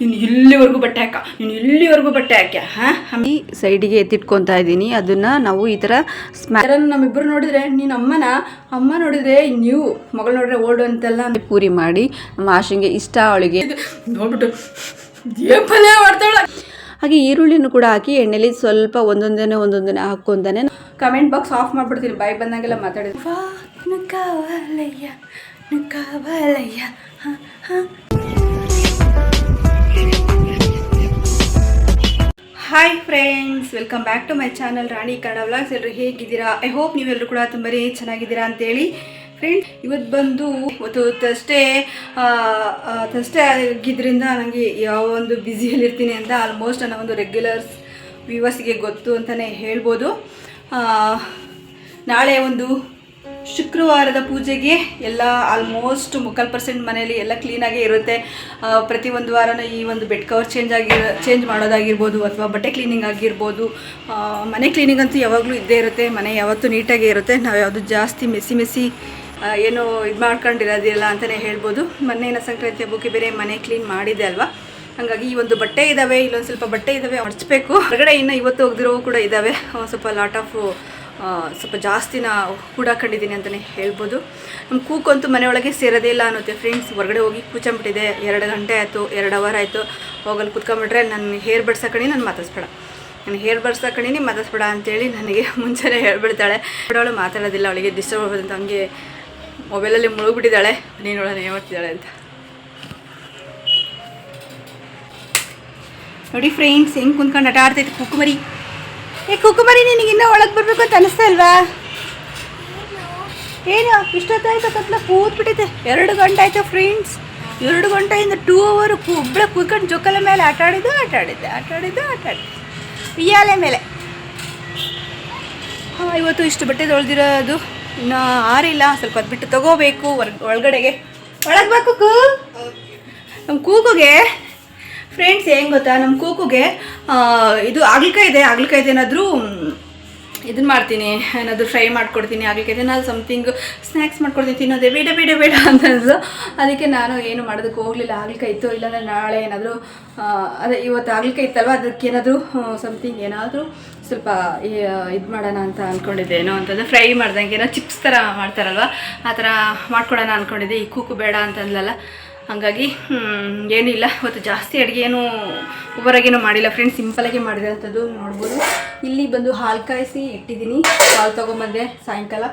ಇನ್ನು ಇಲ್ಲಿವರೆಗೂ ಬಟ್ಟೆ ಹಾಕ ಇನ್ನು ಇಲ್ಲಿವರೆಗೂ ಬಟ್ಟೆ ಹಾಕ್ಯ ಹಾಂ? ಈ ಸೈಡಿಗೆ ಎತ್ತಿಟ್ಕೊತಾ ಇದ್ದೀನಿ. ಅದನ್ನು ನಾವು ಈ ಥರ ಸ್ಮ್ಯಾರನ್ನು ನಮ್ಮಿಬ್ಬರು ನೋಡಿದ್ರೆ ನೀನು ಅಮ್ಮನ ಅಮ್ಮ ನೋಡಿದ್ರೆ ನೀವು ಮಗಳು ನೋಡಿದ್ರೆ ಓಲ್ಡ್ ಅಂತೆಲ್ಲ ಪೂರಿ ಮಾಡಿ ನಮ್ಮ ಆಶಂಗೆ ಇಷ್ಟ ಅವಳಿಗೆ. ನೋಡ್ಬಿಟ್ಟು ಮಾಡ್ತಾಳೆ? ಹಾಗೆ ಈರುಳ್ಳಿನೂ ಕೂಡ ಹಾಕಿ ಎಣ್ಣೆಲಿ ಸ್ವಲ್ಪ ಒಂದೊಂದನೇ ಒಂದೊಂದನೇ ಹಾಕ್ಕೊಂತಾನೆ. ಕಮೆಂಟ್ ಬಾಕ್ಸ್ ಆಫ್ ಮಾಡ್ಬಿಡ್ತೀನಿ. ಬಾಯ್ ಬಂದಂಗೆಲ್ಲ ಮಾತಾಡಿದ್ವಿ hi friends welcome back to my channel Rani Kannada vlogs ಎಲ್ಲರೂ ಹೇಗಿದ್ದೀರಾ? ಐ ಹೋಪ್ ನೀವೆಲ್ಲರೂ ಕೂಡ ತುಂಬಾ ಚೆನ್ನಾಗಿದ್ದೀರಾ ಅಂತೇಳಿ. ಫ್ರೆಂಡ್ ಇವತ್ತು ಬಂದು ಇವತ್ತು ತಷ್ಟೇ ತಷ್ಟೇ ಆಗಿದ್ದರಿಂದ ನನಗೆ ಯಾವ ಒಂದು ಬ್ಯುಸಿಯಲ್ಲಿರ್ತೀನಿ ಅಂತ ಆಲ್ಮೋಸ್ಟ್ ನನ್ನ ಒಂದು ರೆಗ್ಯುಲರ್ಸ್ ವ್ಯೂವರ್ಸ್ಗೆ ಗೊತ್ತು ಅಂತಲೇ ಹೇಳ್ಬೋದು. ನಾಳೆ ಒಂದು ಶುಕ್ರವಾರದ ಪೂಜೆಗೆ ಎಲ್ಲ ಆಲ್ಮೋಸ್ಟ್ ಮುಕ್ಕಾಲು ಪರ್ಸೆಂಟ್ ಮನೆಯಲ್ಲಿ ಎಲ್ಲ ಕ್ಲೀನಾಗೇ ಇರುತ್ತೆ. ಪ್ರತಿ ಒಂದು ವಾರನೂ ಈ ಒಂದು ಬೆಡ್ ಕವರ್ ಚೇಂಜ್ ಆಗಿ ಚೇಂಜ್ ಮಾಡೋದಾಗಿರ್ಬೋದು ಅಥವಾ ಬಟ್ಟೆ ಕ್ಲೀನಿಂಗ್ ಆಗಿರ್ಬೋದು. ಮನೆ ಕ್ಲೀನಿಂಗ್ ಅಂತೂ ಯಾವಾಗಲೂ ಇದ್ದೇ ಇರುತ್ತೆ. ಮನೆ ಯಾವತ್ತೂ ನೀಟಾಗೇ ಇರುತ್ತೆ. ನಾವು ಯಾವುದು ಜಾಸ್ತಿ ಮೆಸಿ ಮೆಸಿ ಏನು ಇದು ಮಾಡ್ಕೊಂಡಿರೋದಿಲ್ಲ ಅಂತಲೇ ಹೇಳ್ಬೋದು. ಮೊನ್ನೆನ ಸಂಕ್ರಾಂತಿ ಹಬ್ಬಕ್ಕೆ ಬೇರೆ ಮನೆ ಕ್ಲೀನ್ ಮಾಡಿದೆ ಅಲ್ವಾ? ಹಾಗಾಗಿ ಈ ಒಂದು ಬಟ್ಟೆ ಇದ್ದಾವೆ ಇಲ್ಲೊಂದು ಸ್ವಲ್ಪ ಬಟ್ಟೆ ಇದ್ದಾವೆ ಹೊರಚಬೇಕು ಹೊರಗಡೆ ಇನ್ನು ಇವತ್ತು ಹೋಗ್ದಿರೋ ಕೂಡ ಇದ್ದಾವೆ ಸ್ವಲ್ಪ ಲಾಟ್ ಆಫ್ ಸ್ವಲ್ಪ ಜಾಸ್ತಿನ ಕೂಡಾಕೊಂಡಿದ್ದೀನಿ ಅಂತಲೇ ಹೇಳ್ಬೋದು. ನಮ್ಮ ಕೂಕಂತೂ ಮನೆಯೊಳಗೆ ಸೇರೋದೇ ಇಲ್ಲ ಅನ್ನುತ್ತೆ. ಫ್ರೆಂಡ್ಸ್ ಹೊರಗಡೆ ಹೋಗಿ ಕೂಚಂಬಿಟ್ಟಿದೆ. ಎರಡು ಗಂಟೆ ಆಯಿತು, ಎರಡು ಅವರ್ ಆಯಿತು. ಹೋಗಲ್ಲಿ ಕೂತ್ಕೊಂಬಿಟ್ರೆ ನನ್ನ ಹೇರ್ ಬಡ್ಸಕಣಿ ನಾನು ಮಾತಾಡ್ಸ್ಬೇಡ. ನಾನು ಹೇರ್ ಬರ್ಸಕಣಿನಿ ಮಾತಾಡ್ಸ್ಬೇಡ ಅಂತೇಳಿ ನನಗೆ ಮುಂಚೆನೇ ಹೇಳ್ಬಿಡ್ತಾಳೆ. ಅವಳು ಮಾತಾಡೋದಿಲ್ಲ, ಅವಳಿಗೆ ಡಿಸ್ಟರ್ಬ್ ಅಂತ ಹಂಗೆ ಮೊಬೈಲಲ್ಲಿ ಮುಳುಗ್ಬಿಟ್ಟಿದ್ದಾಳೆ. ನೀನು ಮಾಡ್ತಿದ್ದಾಳೆ ಅಂತ. ನೋಡಿ ಫ್ರೆಂಡ್ಸ್ ಹೆಂಗೆ ಕುಂತ್ಕೊಂಡು ಆಟ ಆಡ್ತೈತೆ ಕುಕ್ಕುಮರಿ ಏ ಕುಕುಮರಿ ನಿನಗೆ ಇನ್ನೂ ಒಳಗೆ ಬರಬೇಕು ಅಂತ ಅನಿಸ್ತಾ ಇಲ್ವಾ? ಏನು ಇಷ್ಟೊತ್ತಾಯ್ತು ಕತ್ಲ ಕೂತ್ಬಿಟ್ಟಿದೆ. ಎರಡು ಗಂಟೆ ಆಯ್ತು ಫ್ರೆಂಡ್ಸ್ ಎರಡು ಗಂಟೆಯಿಂದ ಟೂ ಅವರು ಒಬ್ಬಳೆ ಕೂತ್ಕೊಂಡು ಜೊಕ್ಕಲ ಮೇಲೆ ಆಟ ಆಡಿದ್ದು ಆಟ ಆಡಿದ್ದೆ ಆಟ ಆಡಿದ್ದು ಆಟ ಆಡಿದ್ದೆ. ಉಯ್ಯಾಲೆ ಮೇಲೆ. ಹಾಂ ಇವತ್ತು ಇಷ್ಟು ಬಟ್ಟೆ ತೊಳೆದಿರೋದು ಇನ್ನು ಆರಿಲ್ಲ ಸ್ವಲ್ಪ ಅದು ಬಿಟ್ಟು ತಗೋಬೇಕು ಒಳಗಡೆಗೆ. ಒಳಗೆ ಬಾ ಕುಕ್ಕು. ನಮ್ಮ ಕೂಗುಗೆ. ಫ್ರೆಂಡ್ಸ್ ಏನು ಗೊತ್ತಾ? ನಮ್ಮ ಕೂಕುಗೆ ಇದು ಆಗ್ಲಿಕಾಯಿ ಇದೆ ಏನಾದರೂ ಇದನ್ನ ಮಾಡ್ತೀನಿ. ಏನಾದರೂ ಫ್ರೈ ಮಾಡ್ಕೊಡ್ತೀನಿ ಆಗ್ಲಿಕ್ಕೆ ಏನಾದ್ರು ಸಮಥಿಂಗ್ ಸ್ನ್ಯಾಕ್ಸ್ ಮಾಡ್ಕೊಡ್ತೀನಿ, ತಿನ್ನೋದೇ ಬೇಡ ಬೇಡ ಬೇಡ ಅಂತಂದ್ರು ಅದಕ್ಕೆ ನಾನು ಏನು ಮಾಡೋದಕ್ಕೆ ಹೋಗಲಿಲ್ಲ. ಆಗ್ಲಿಕಾಯಿ ಇತ್ತು ಇಲ್ಲಾಂದರೆ ನಾಳೆ ಏನಾದರೂ ಅದೇ ಇವತ್ತು ಆಗ್ಲಿಕಾಯಿ ಇತ್ತಲ್ವ? ಅದಕ್ಕೆ ಏನಾದರೂ ಸಮಥಿಂಗ್ ಏನಾದರೂ ಸ್ವಲ್ಪ ಇದು ಮಾಡೋಣ ಅಂತ ಅಂದ್ಕೊಂಡಿದ್ದೆ ಏನೋ ಅಂತಂದರೆ ಫ್ರೈ ಮಾಡ್ದಂಗೆ, ಏನೋ ಚಿಪ್ಸ್ ಥರ ಮಾಡ್ತಾರಲ್ವ? ಆ ಥರ ಮಾಡ್ಕೊಡೋಣ ಅಂದ್ಕೊಂಡಿದ್ದೆ ಈ ಕೂಕು ಬೇಡ ಅಂತಂದ್ಲಲ್ಲ ಹಾಗಾಗಿ ಏನಿಲ್ಲ. ಇವತ್ತು ಜಾಸ್ತಿ ಅಡುಗೆ ಏನು ಒಬ್ಬರಾಗೇನು ಮಾಡಿಲ್ಲ ಫ್ರೆಂಡ್ಸ್ ಸಿಂಪಲಾಗಿ ಮಾಡಿರೋಂಥದ್ದು ನೋಡ್ಬೋದು. ಇಲ್ಲಿ ಬಂದು ಹಾಲು ಕಾಯಿಸಿ ಇಟ್ಟಿದ್ದೀನಿ. ಹಾಲು ತೊಗೊಂಬಂದೆ ಸಾಯಂಕಾಲ.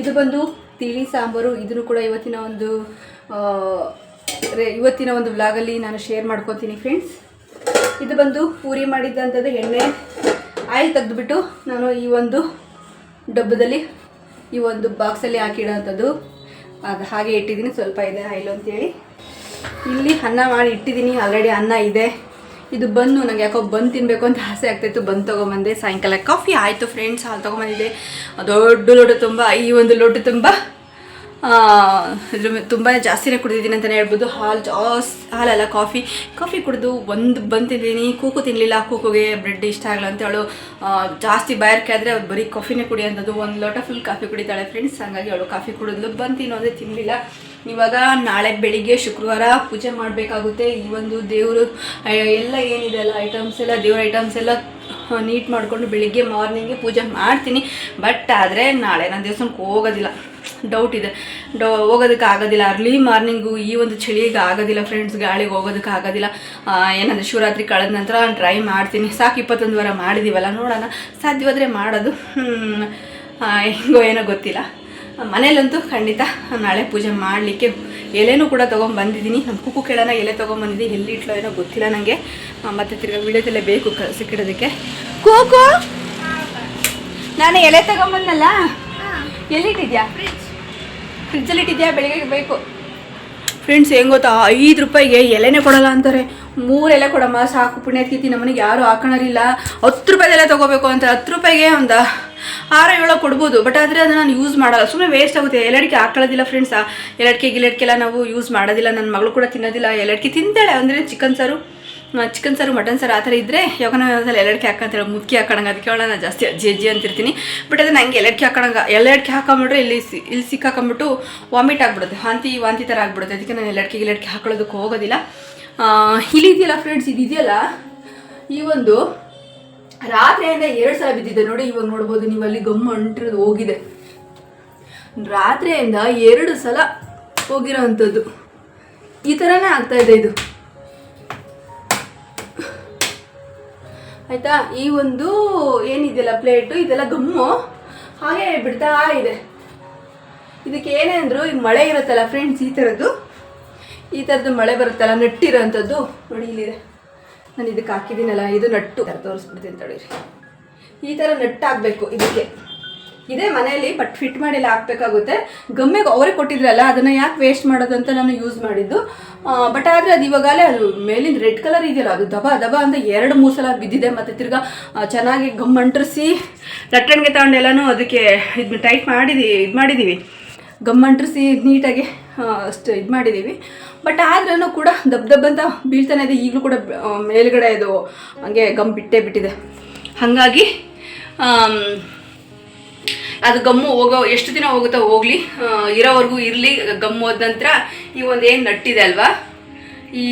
ಇದು ಬಂದು ತಿಳಿ ಸಾಂಬಾರು. ಇದನ್ನು ಕೂಡ ಇವತ್ತಿನ ಒಂದು ಇವತ್ತಿನ ಒಂದು ವ್ಲಾಗಲ್ಲಿ ನಾನು ಶೇರ್ ಮಾಡ್ಕೊತೀನಿ ಫ್ರೆಂಡ್ಸ್ ಇದು ಬಂದು ಪೂರಿ ಮಾಡಿದ್ದಂಥದ್ದು ಎಣ್ಣೆ ಆಯಿಲ್ ತೆಗೆದುಬಿಟ್ಟು ನಾನು ಈ ಒಂದು ಡಬ್ಬದಲ್ಲಿ, ಈ ಒಂದು ಬಾಕ್ಸಲ್ಲಿ ಹಾಕಿಡೋಂಥದ್ದು ಅದು ಹಾಗೆ ಇಟ್ಟಿದ್ದೀನಿ. ಸ್ವಲ್ಪ ಇದೆ ಆಯಿಲ್ ಅಂತೇಳಿ. ಇಲ್ಲಿ ಅನ್ನ ಮಾಡಿ ಇಟ್ಟಿದ್ದೀನಿ. ಆಲ್ರೆಡಿ ಅನ್ನ ಇದೆ. ಇದು ಬಂದು ನಂಗೆ ಯಾಕೋ ಬಂದು ತಿನ್ನಬೇಕು ಅಂತ ಆಸೆ ಆಗ್ತಾಯಿತ್ತು ಬಂದು ತೊಗೊಂಬಂದೆ. ಸಾಯಂಕಾಲ ಕಾಫಿ ಆಯಿತು ಫ್ರೆಂಡ್ಸ್ ಹಾಲು ತೊಗೊಂಬಂದಿದ್ದೆ. ದೊಡ್ಡ ಲೋಟ ತುಂಬ, ಈ ಒಂದು ಲೋಟ ತುಂಬ ತುಂಬಾ ಜಾಸ್ತಿನೇ ಕುಡಿದಿದ್ದೀನಿ ಅಂತಲೇ ಹೇಳ್ಬೋದು. ಹಾಲು ಜಾಸ್ತಿ ಹಾಲಲ್ಲ ಕಾಫಿ. ಕಾಫಿ ಕುಡಿದು ಒಂದು ಬಂದು ತಿಂದಿದ್ದೀನಿ. ಕೂಕು ತಿನ್ನಲಿಲ್ಲ ಕೂಕುಗೆ ಬ್ರೆಡ್ ಇಷ್ಟ ಆಗಲ್ಲ ಅಂತ ಅವಳು ಜಾಸ್ತಿ ಬಾಯಾರಿಕೆ ಆದರೆ ಅವ್ಳು ಬರೀ ಕಾಫಿನೇ ಕುಡಿಯೋಂಥದ್ದು ಒಂದು ಲೋಟ ಫುಲ್ ಕಾಫಿ ಕುಡಿತಾಳೆ ಫ್ರೆಂಡ್ಸ್ ಹಾಗಾಗಿ ಅವಳು ಕಾಫಿ ಕುಡಿದ್ಲು. ಬಂದು ತಿನ್ನೋದೇ ತಿನ್ನಲಿಲ್ಲ ಇವಾಗ ನಾಳೆ ಬೆಳಿಗ್ಗೆ ಶುಕ್ರವಾರ ಪೂಜೆ ಮಾಡಬೇಕಾಗುತ್ತೆ. ಈ ಒಂದು ದೇವರು ಎಲ್ಲ ಏನಿದೆ ಅಲ್ಲ ಐಟಮ್ಸ್ ಎಲ್ಲ, ದೇವ್ರ ಐಟಮ್ಸ್ ಎಲ್ಲ ನೀಟ್ ಮಾಡಿಕೊಂಡು ಬೆಳಿಗ್ಗೆ ಮಾರ್ನಿಂಗೇ ಪೂಜೆ ಮಾಡ್ತೀನಿ. ಬಟ್ ಆದರೆ ನಾಳೆ ನಾನು ದೇವಸ್ಥಾನಕ್ಕೆ ಹೋಗೋದಿಲ್ಲ. ಡೌಟ್ ಇದೆ. ಡೌ, ಹೋಗೋದಕ್ಕೆ ಆಗೋದಿಲ್ಲ. ಅರ್ಲಿ ಮಾರ್ನಿಂಗು ಈ ಒಂದು ಚಳಿಗೆ ಆಗೋದಿಲ್ಲ ಫ್ರೆಂಡ್ಸ್ ಗಾಳಿಗೆ ಹೋಗೋದಕ್ಕೆ ಆಗೋದಿಲ್ಲ. ಏನಂದ್ರೆ ಶಿವರಾತ್ರಿ ಕಳೆದ ನಂತರ ಟ್ರೈ ಮಾಡ್ತೀನಿ. ಸಾಕು, ಇಪ್ಪತ್ತೊಂದು ವಾರ ಮಾಡಿದ್ದೀವಲ್ಲ ನೋಡೋಣ. ಸಾಧ್ಯವಾದರೆ ಮಾಡೋದು. ಹೆಂಗೋ ಏನೋ ಗೊತ್ತಿಲ್ಲ. ಮನೇಲಂತೂ ಖಂಡಿತ ನಾಳೆ ಪೂಜೆ ಮಾಡಲಿಕ್ಕೆ ಎಲೆನೂ ಕೂಡ ತೊಗೊಂಬಂದಿದ್ದೀನಿ ನಮ್ಮ ಕುಕ್ಕು ಕೇಳೋಣ ಎಲೆ ತೊಗೊಂಬಂದಿದ್ದೀನಿ ಎಲ್ಲಿ ಇಟ್ಲೋ ಏನೋ ಗೊತ್ತಿಲ್ಲ ನನಗೆ ಮತ್ತೆ ತಿರ್ಗಾ ವಿಡಿಯೋದಲ್ಲೇ ಬೇಕು ಸಿಕ್ಕಿಡೋದಕ್ಕೆ. ಕೋಕೋ ನಾನು ಎಲೆ ತಗೊಂಬಂದಲ್ಲ ಎಲ್ಲಿಟ್ಟಿದ್ಯಾ? ಫ್ರಿಜ್ಜಲ್ಲಿ ಇಟ್ಟಿದ್ಯಾ ಬೆಳಿಗ್ಗೆ ಬೇಕು. ಫ್ರೆಂಡ್ಸ್ ಹೆಂಗ್ ಗೊತ್ತಾ? ಐದು ರೂಪಾಯಿಗೆ ಎಲೆನೇ ಕೊಡಲ್ಲ ಅಂತಾರೆ. ಮೂರು ಎಲೆ ಕೊಡಮ್ಮ, ಸಾಕು. ಪುಣ್ಯತ್ಕೀತಿ ನಮ್ಮನೆಗೆ ಯಾರು ಹಾಕೋಣರಿಲ್ಲ. ಹತ್ತು ರೂಪಾಯಿ ತಗೋಬೇಕು ಅಂತ ಹತ್ತು ರೂಪಾಯಿಗೆ ಒಂದು ಆರ, ಏಳೋ ಕೊಡ್ಬೋದು. ಬಟ್ ಆದರೆ ಅದನ್ನ ನಾನು ಯೂಸ್ ಮಾಡಲ್ಲ. ಸುಮ್ಮನೆ ವೇಸ್ಟ್ ಆಗುತ್ತೆ. ಎಲಡಿಕೆ ಹಾಕೊಳ್ಳೋದಿಲ್ಲ ಫ್ರೆಂಡ್ಸ್ ಎಲಡಿಕೆ ಗಿಲಡಿಕೆಲ್ಲ ನಾವು ಯೂಸ್ ಮಾಡೋದಿಲ್ಲ. ನನ್ನ ಮಗಳು ಕೂಡ ತಿನ್ನೋದಿಲ್ಲ. ಎಲಡಿಕೆ ತಿಂತಾಳೆ. ಅಂದರೆ ಚಿಕನ್ ಸಾರು. ಚಿಕನ್ ಸಾರು ಮಟನ್ ಸಾರು ಆ ಥರ ಇದ್ದರೆ ಯಾವಾಗ ಒಂದ್ಸಲ ಎಲಡಿಕೆ ಹಾಕಂತೇಳಿ ಮುಕ್ಕಿ ಹಾಕೋಣಂಗೆ. ಅದಕ್ಕೆ ಹೇಳೋಣ ನಾನು ಜಾಸ್ತಿ ಅಜ್ಜಿ ಅಜ್ಜಿ ಅಂತಿರ್ತೀನಿ. ಬಟ್ ಅದು ನನಗೆ ಎಲಡಿಕೆ ಹಾಕೋಣಂಗೆ ಎಲಡಿಕೆ ಹಾಕೊಂಬಿಟ್ರೆ ಇಲ್ಲಿ ಸಿ, ಇಲ್ಲಿ ಸಿಕ್ಕಾಕೊಂಬಿಟ್ಟು ವಾಮಿಟ್ ಆಗಿಬಿಡುತ್ತೆ. ವಾಂತಿ ವಾಂತಿ ಥರ ಆಗಿಬಿಡುತ್ತೆ. ಅದಕ್ಕೆ ನಾನು ಎಲಡಿಕೆ ಗಿಲಡಿಕೆ ಹಾಕೊಳ್ಳೋದಕ್ಕೆ ಹೋಗೋದಿಲ್ಲ. ಇಲ್ಲಿದೆಯಲ್ಲ ಫ್ರೆಂಡ್ಸ್ ಇದಿದೆಯಲ್ಲ ಈ ಒಂದು ರಾತ್ರಿಯಿಂದ ಎರಡು ಸಲ ಬಿದ್ದಿದೆ ನೋಡಿ, ಇವಾಗ ನೋಡ್ಬೋದು ನೀವು ಅಲ್ಲಿ ಗಮ್ಮು ಅಂಟಿರೋದು ಹೋಗಿದೆ. ರಾತ್ರಿಯಿಂದ ಎರಡು ಸಲ ಹೋಗಿರೋ ಅಂಥದ್ದು ಈ ಥರನೇ ಆಗ್ತಾ ಇದೆ. ಆಯ್ತಾ? ಈ ಒಂದು ಏನಿದೆಯಲ್ಲ ಪ್ಲೇಟು ಇದೆಲ್ಲ ಗಮ್ಮು. ಹಾಗೆ ಬಿಡ್ತಾ ಇದೆ. ಇದಕ್ಕೆ ಏನೇ ಅಂದ್ರು ಈಗ ಮಳೆ ಇರುತ್ತಲ್ಲ ಫ್ರೆಂಡ್ಸ್ ಈ ಥರದ್ದು. ಈ ಥರದ್ದು ಮಳೆ ಬರುತ್ತಲ್ಲ ನಟ್ಟಿರೋಂಥದ್ದು ನೋಡಿ ಇಲ್ಲಿದೆ. ನಾನು ಇದಕ್ಕೆ ಹಾಕಿದ್ದೀನಲ್ಲ, ಇದು ನಟ್ಟು. ತೋರಿಸ್ಬಿಡ್ತೀನಿ ತಡೀರಿ. ಈ ಥರ ನಟ್ಟಾಗಬೇಕು ಇದಕ್ಕೆ. ಇದೇ ಮನೆಯಲ್ಲಿ ಬಟ್ ಫಿಟ್ ಮಾಡಿಲ್ಲ, ಹಾಕ್ಬೇಕಾಗುತ್ತೆ. ಗಮ್ಮೆಗೆ ಅವರೇ ಕೊಟ್ಟಿದ್ರಲ್ಲ, ಅದನ್ನು ಯಾಕೆ ವೇಸ್ಟ್ ಮಾಡೋದಂತ ನಾನು ಯೂಸ್ ಮಾಡಿದ್ದು. ಬಟ್ ಆದರೆ ಅದು ಇವಾಗಲೇ ಅದು ಮೇಲಿಂದ ರೆಡ್ ಕಲರ್ ಇದೆಯಲ್ಲ, ಅದು ದಬ ದಬ ಅಂತ ಎರಡು ಮೂರು ಸಲ ಬಿದ್ದಿದೆ. ಮತ್ತು ತಿರ್ಗ ಚೆನ್ನಾಗಿ ಗಮ್ ಅಂಟಿಸಿ ಲಟ್ಟಣಿಗೆ ತಗೊಂಡು ಎಲ್ಲನೂ ಅದಕ್ಕೆ ಇದು ಟೈಟ್ ಮಾಡಿದಿ, ಇದು ಮಾಡಿದ್ದೀವಿ ಗಮ್ ಅಂಟ್ರಿಸಿ ನೀಟಾಗಿ ಅಷ್ಟು ಇದು ಮಾಡಿದ್ದೀವಿ ಬಟ್ ಆದ್ರೂ ಕೂಡ ದಬ್ ದಬ್ ಅಂತ ಬೀಳ್ತಾನೆ ಇದೆ. ಈಗಲೂ ಕೂಡ ಮೇಲುಗಡೆ ಇದು ಹಂಗೆ ಗಮ್ ಬಿಟ್ಟೇ ಬಿಟ್ಟಿದೆ. ಹಾಗಾಗಿ ಅದು ಗಮ್ಮು ಹೋಗೋ, ಎಷ್ಟು ದಿನ ಹೋಗುತ್ತೋ ಹೋಗ್ಲಿ. ಇರೋವರೆಗೂ ಇರಲಿ, ಗಮ್ಮು ಹೋದ ನಂತರ ಈ ಒಂದು ಏನು ನಟ್ಟಿದೆ ಅಲ್ವಾ? ಈ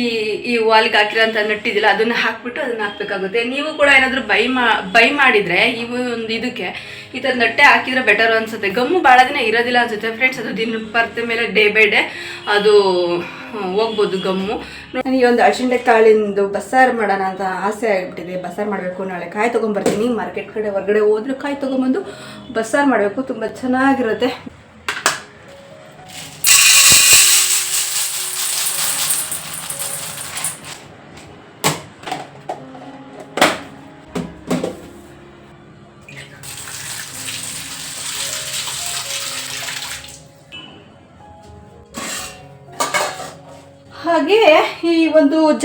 ಈ ವಾಲ್ಗೆ ಹಾಕಿರೋಂಥ ನಟ್ಟಿದಿಲ್ಲ ಅದನ್ನು ಹಾಕ್ಬಿಟ್ಟು ಅದನ್ನ ಹಾಕ್ಬೇಕಾಗುತ್ತೆ. ನೀವು ಕೂಡ ಏನಾದರೂ ಬೈ ಮಾ, ಬೈ ಮಾಡಿದರೆ ಈ ಒಂದು ಇದಕ್ಕೆ, ಈ ಥರ ನಟ್ಟೆ ಹಾಕಿದ್ರೆ ಬೆಟರ್ ಅನ್ಸುತ್ತೆ. ಗಮ್ಮು ಭಾಳ ದಿನ ಇರೋದಿಲ್ಲ ಅನ್ಸುತ್ತೆ ಫ್ರೆಂಡ್ಸ್ ಅದು ದಿನ ಬರ್ತ ಮೇಲೆ ಡೇ ಬೈ ಡೇ ಅದು ಹೋಗ್ಬೋದು ಗಮ್ಮು. ನನಗೆ ಒಂದು ಅರ್ಜೆಂಟೆ ಕಾಳಿಂದು ಬಸ್ಸಾರು ಮಾಡೋಣ ಅಂತ ಆಸೆ ಆಗಿಬಿಟ್ಟಿದೆ. ಬಸ್ಸಾರು ಮಾಡಬೇಕು, ನಾಳೆ ಕಾಯಿ ತೊಗೊಂಬರ್ತೀನಿ. ಮಾರ್ಕೆಟ್ ಕಡೆ ಹೊರಗಡೆ ಹೋದ್ರೆ ಕಾಯಿ ತೊಗೊಂಬಂದು ಬಸ್ಸಾರು ಮಾಡಬೇಕು. ತುಂಬ ಚೆನ್ನಾಗಿರುತ್ತೆ.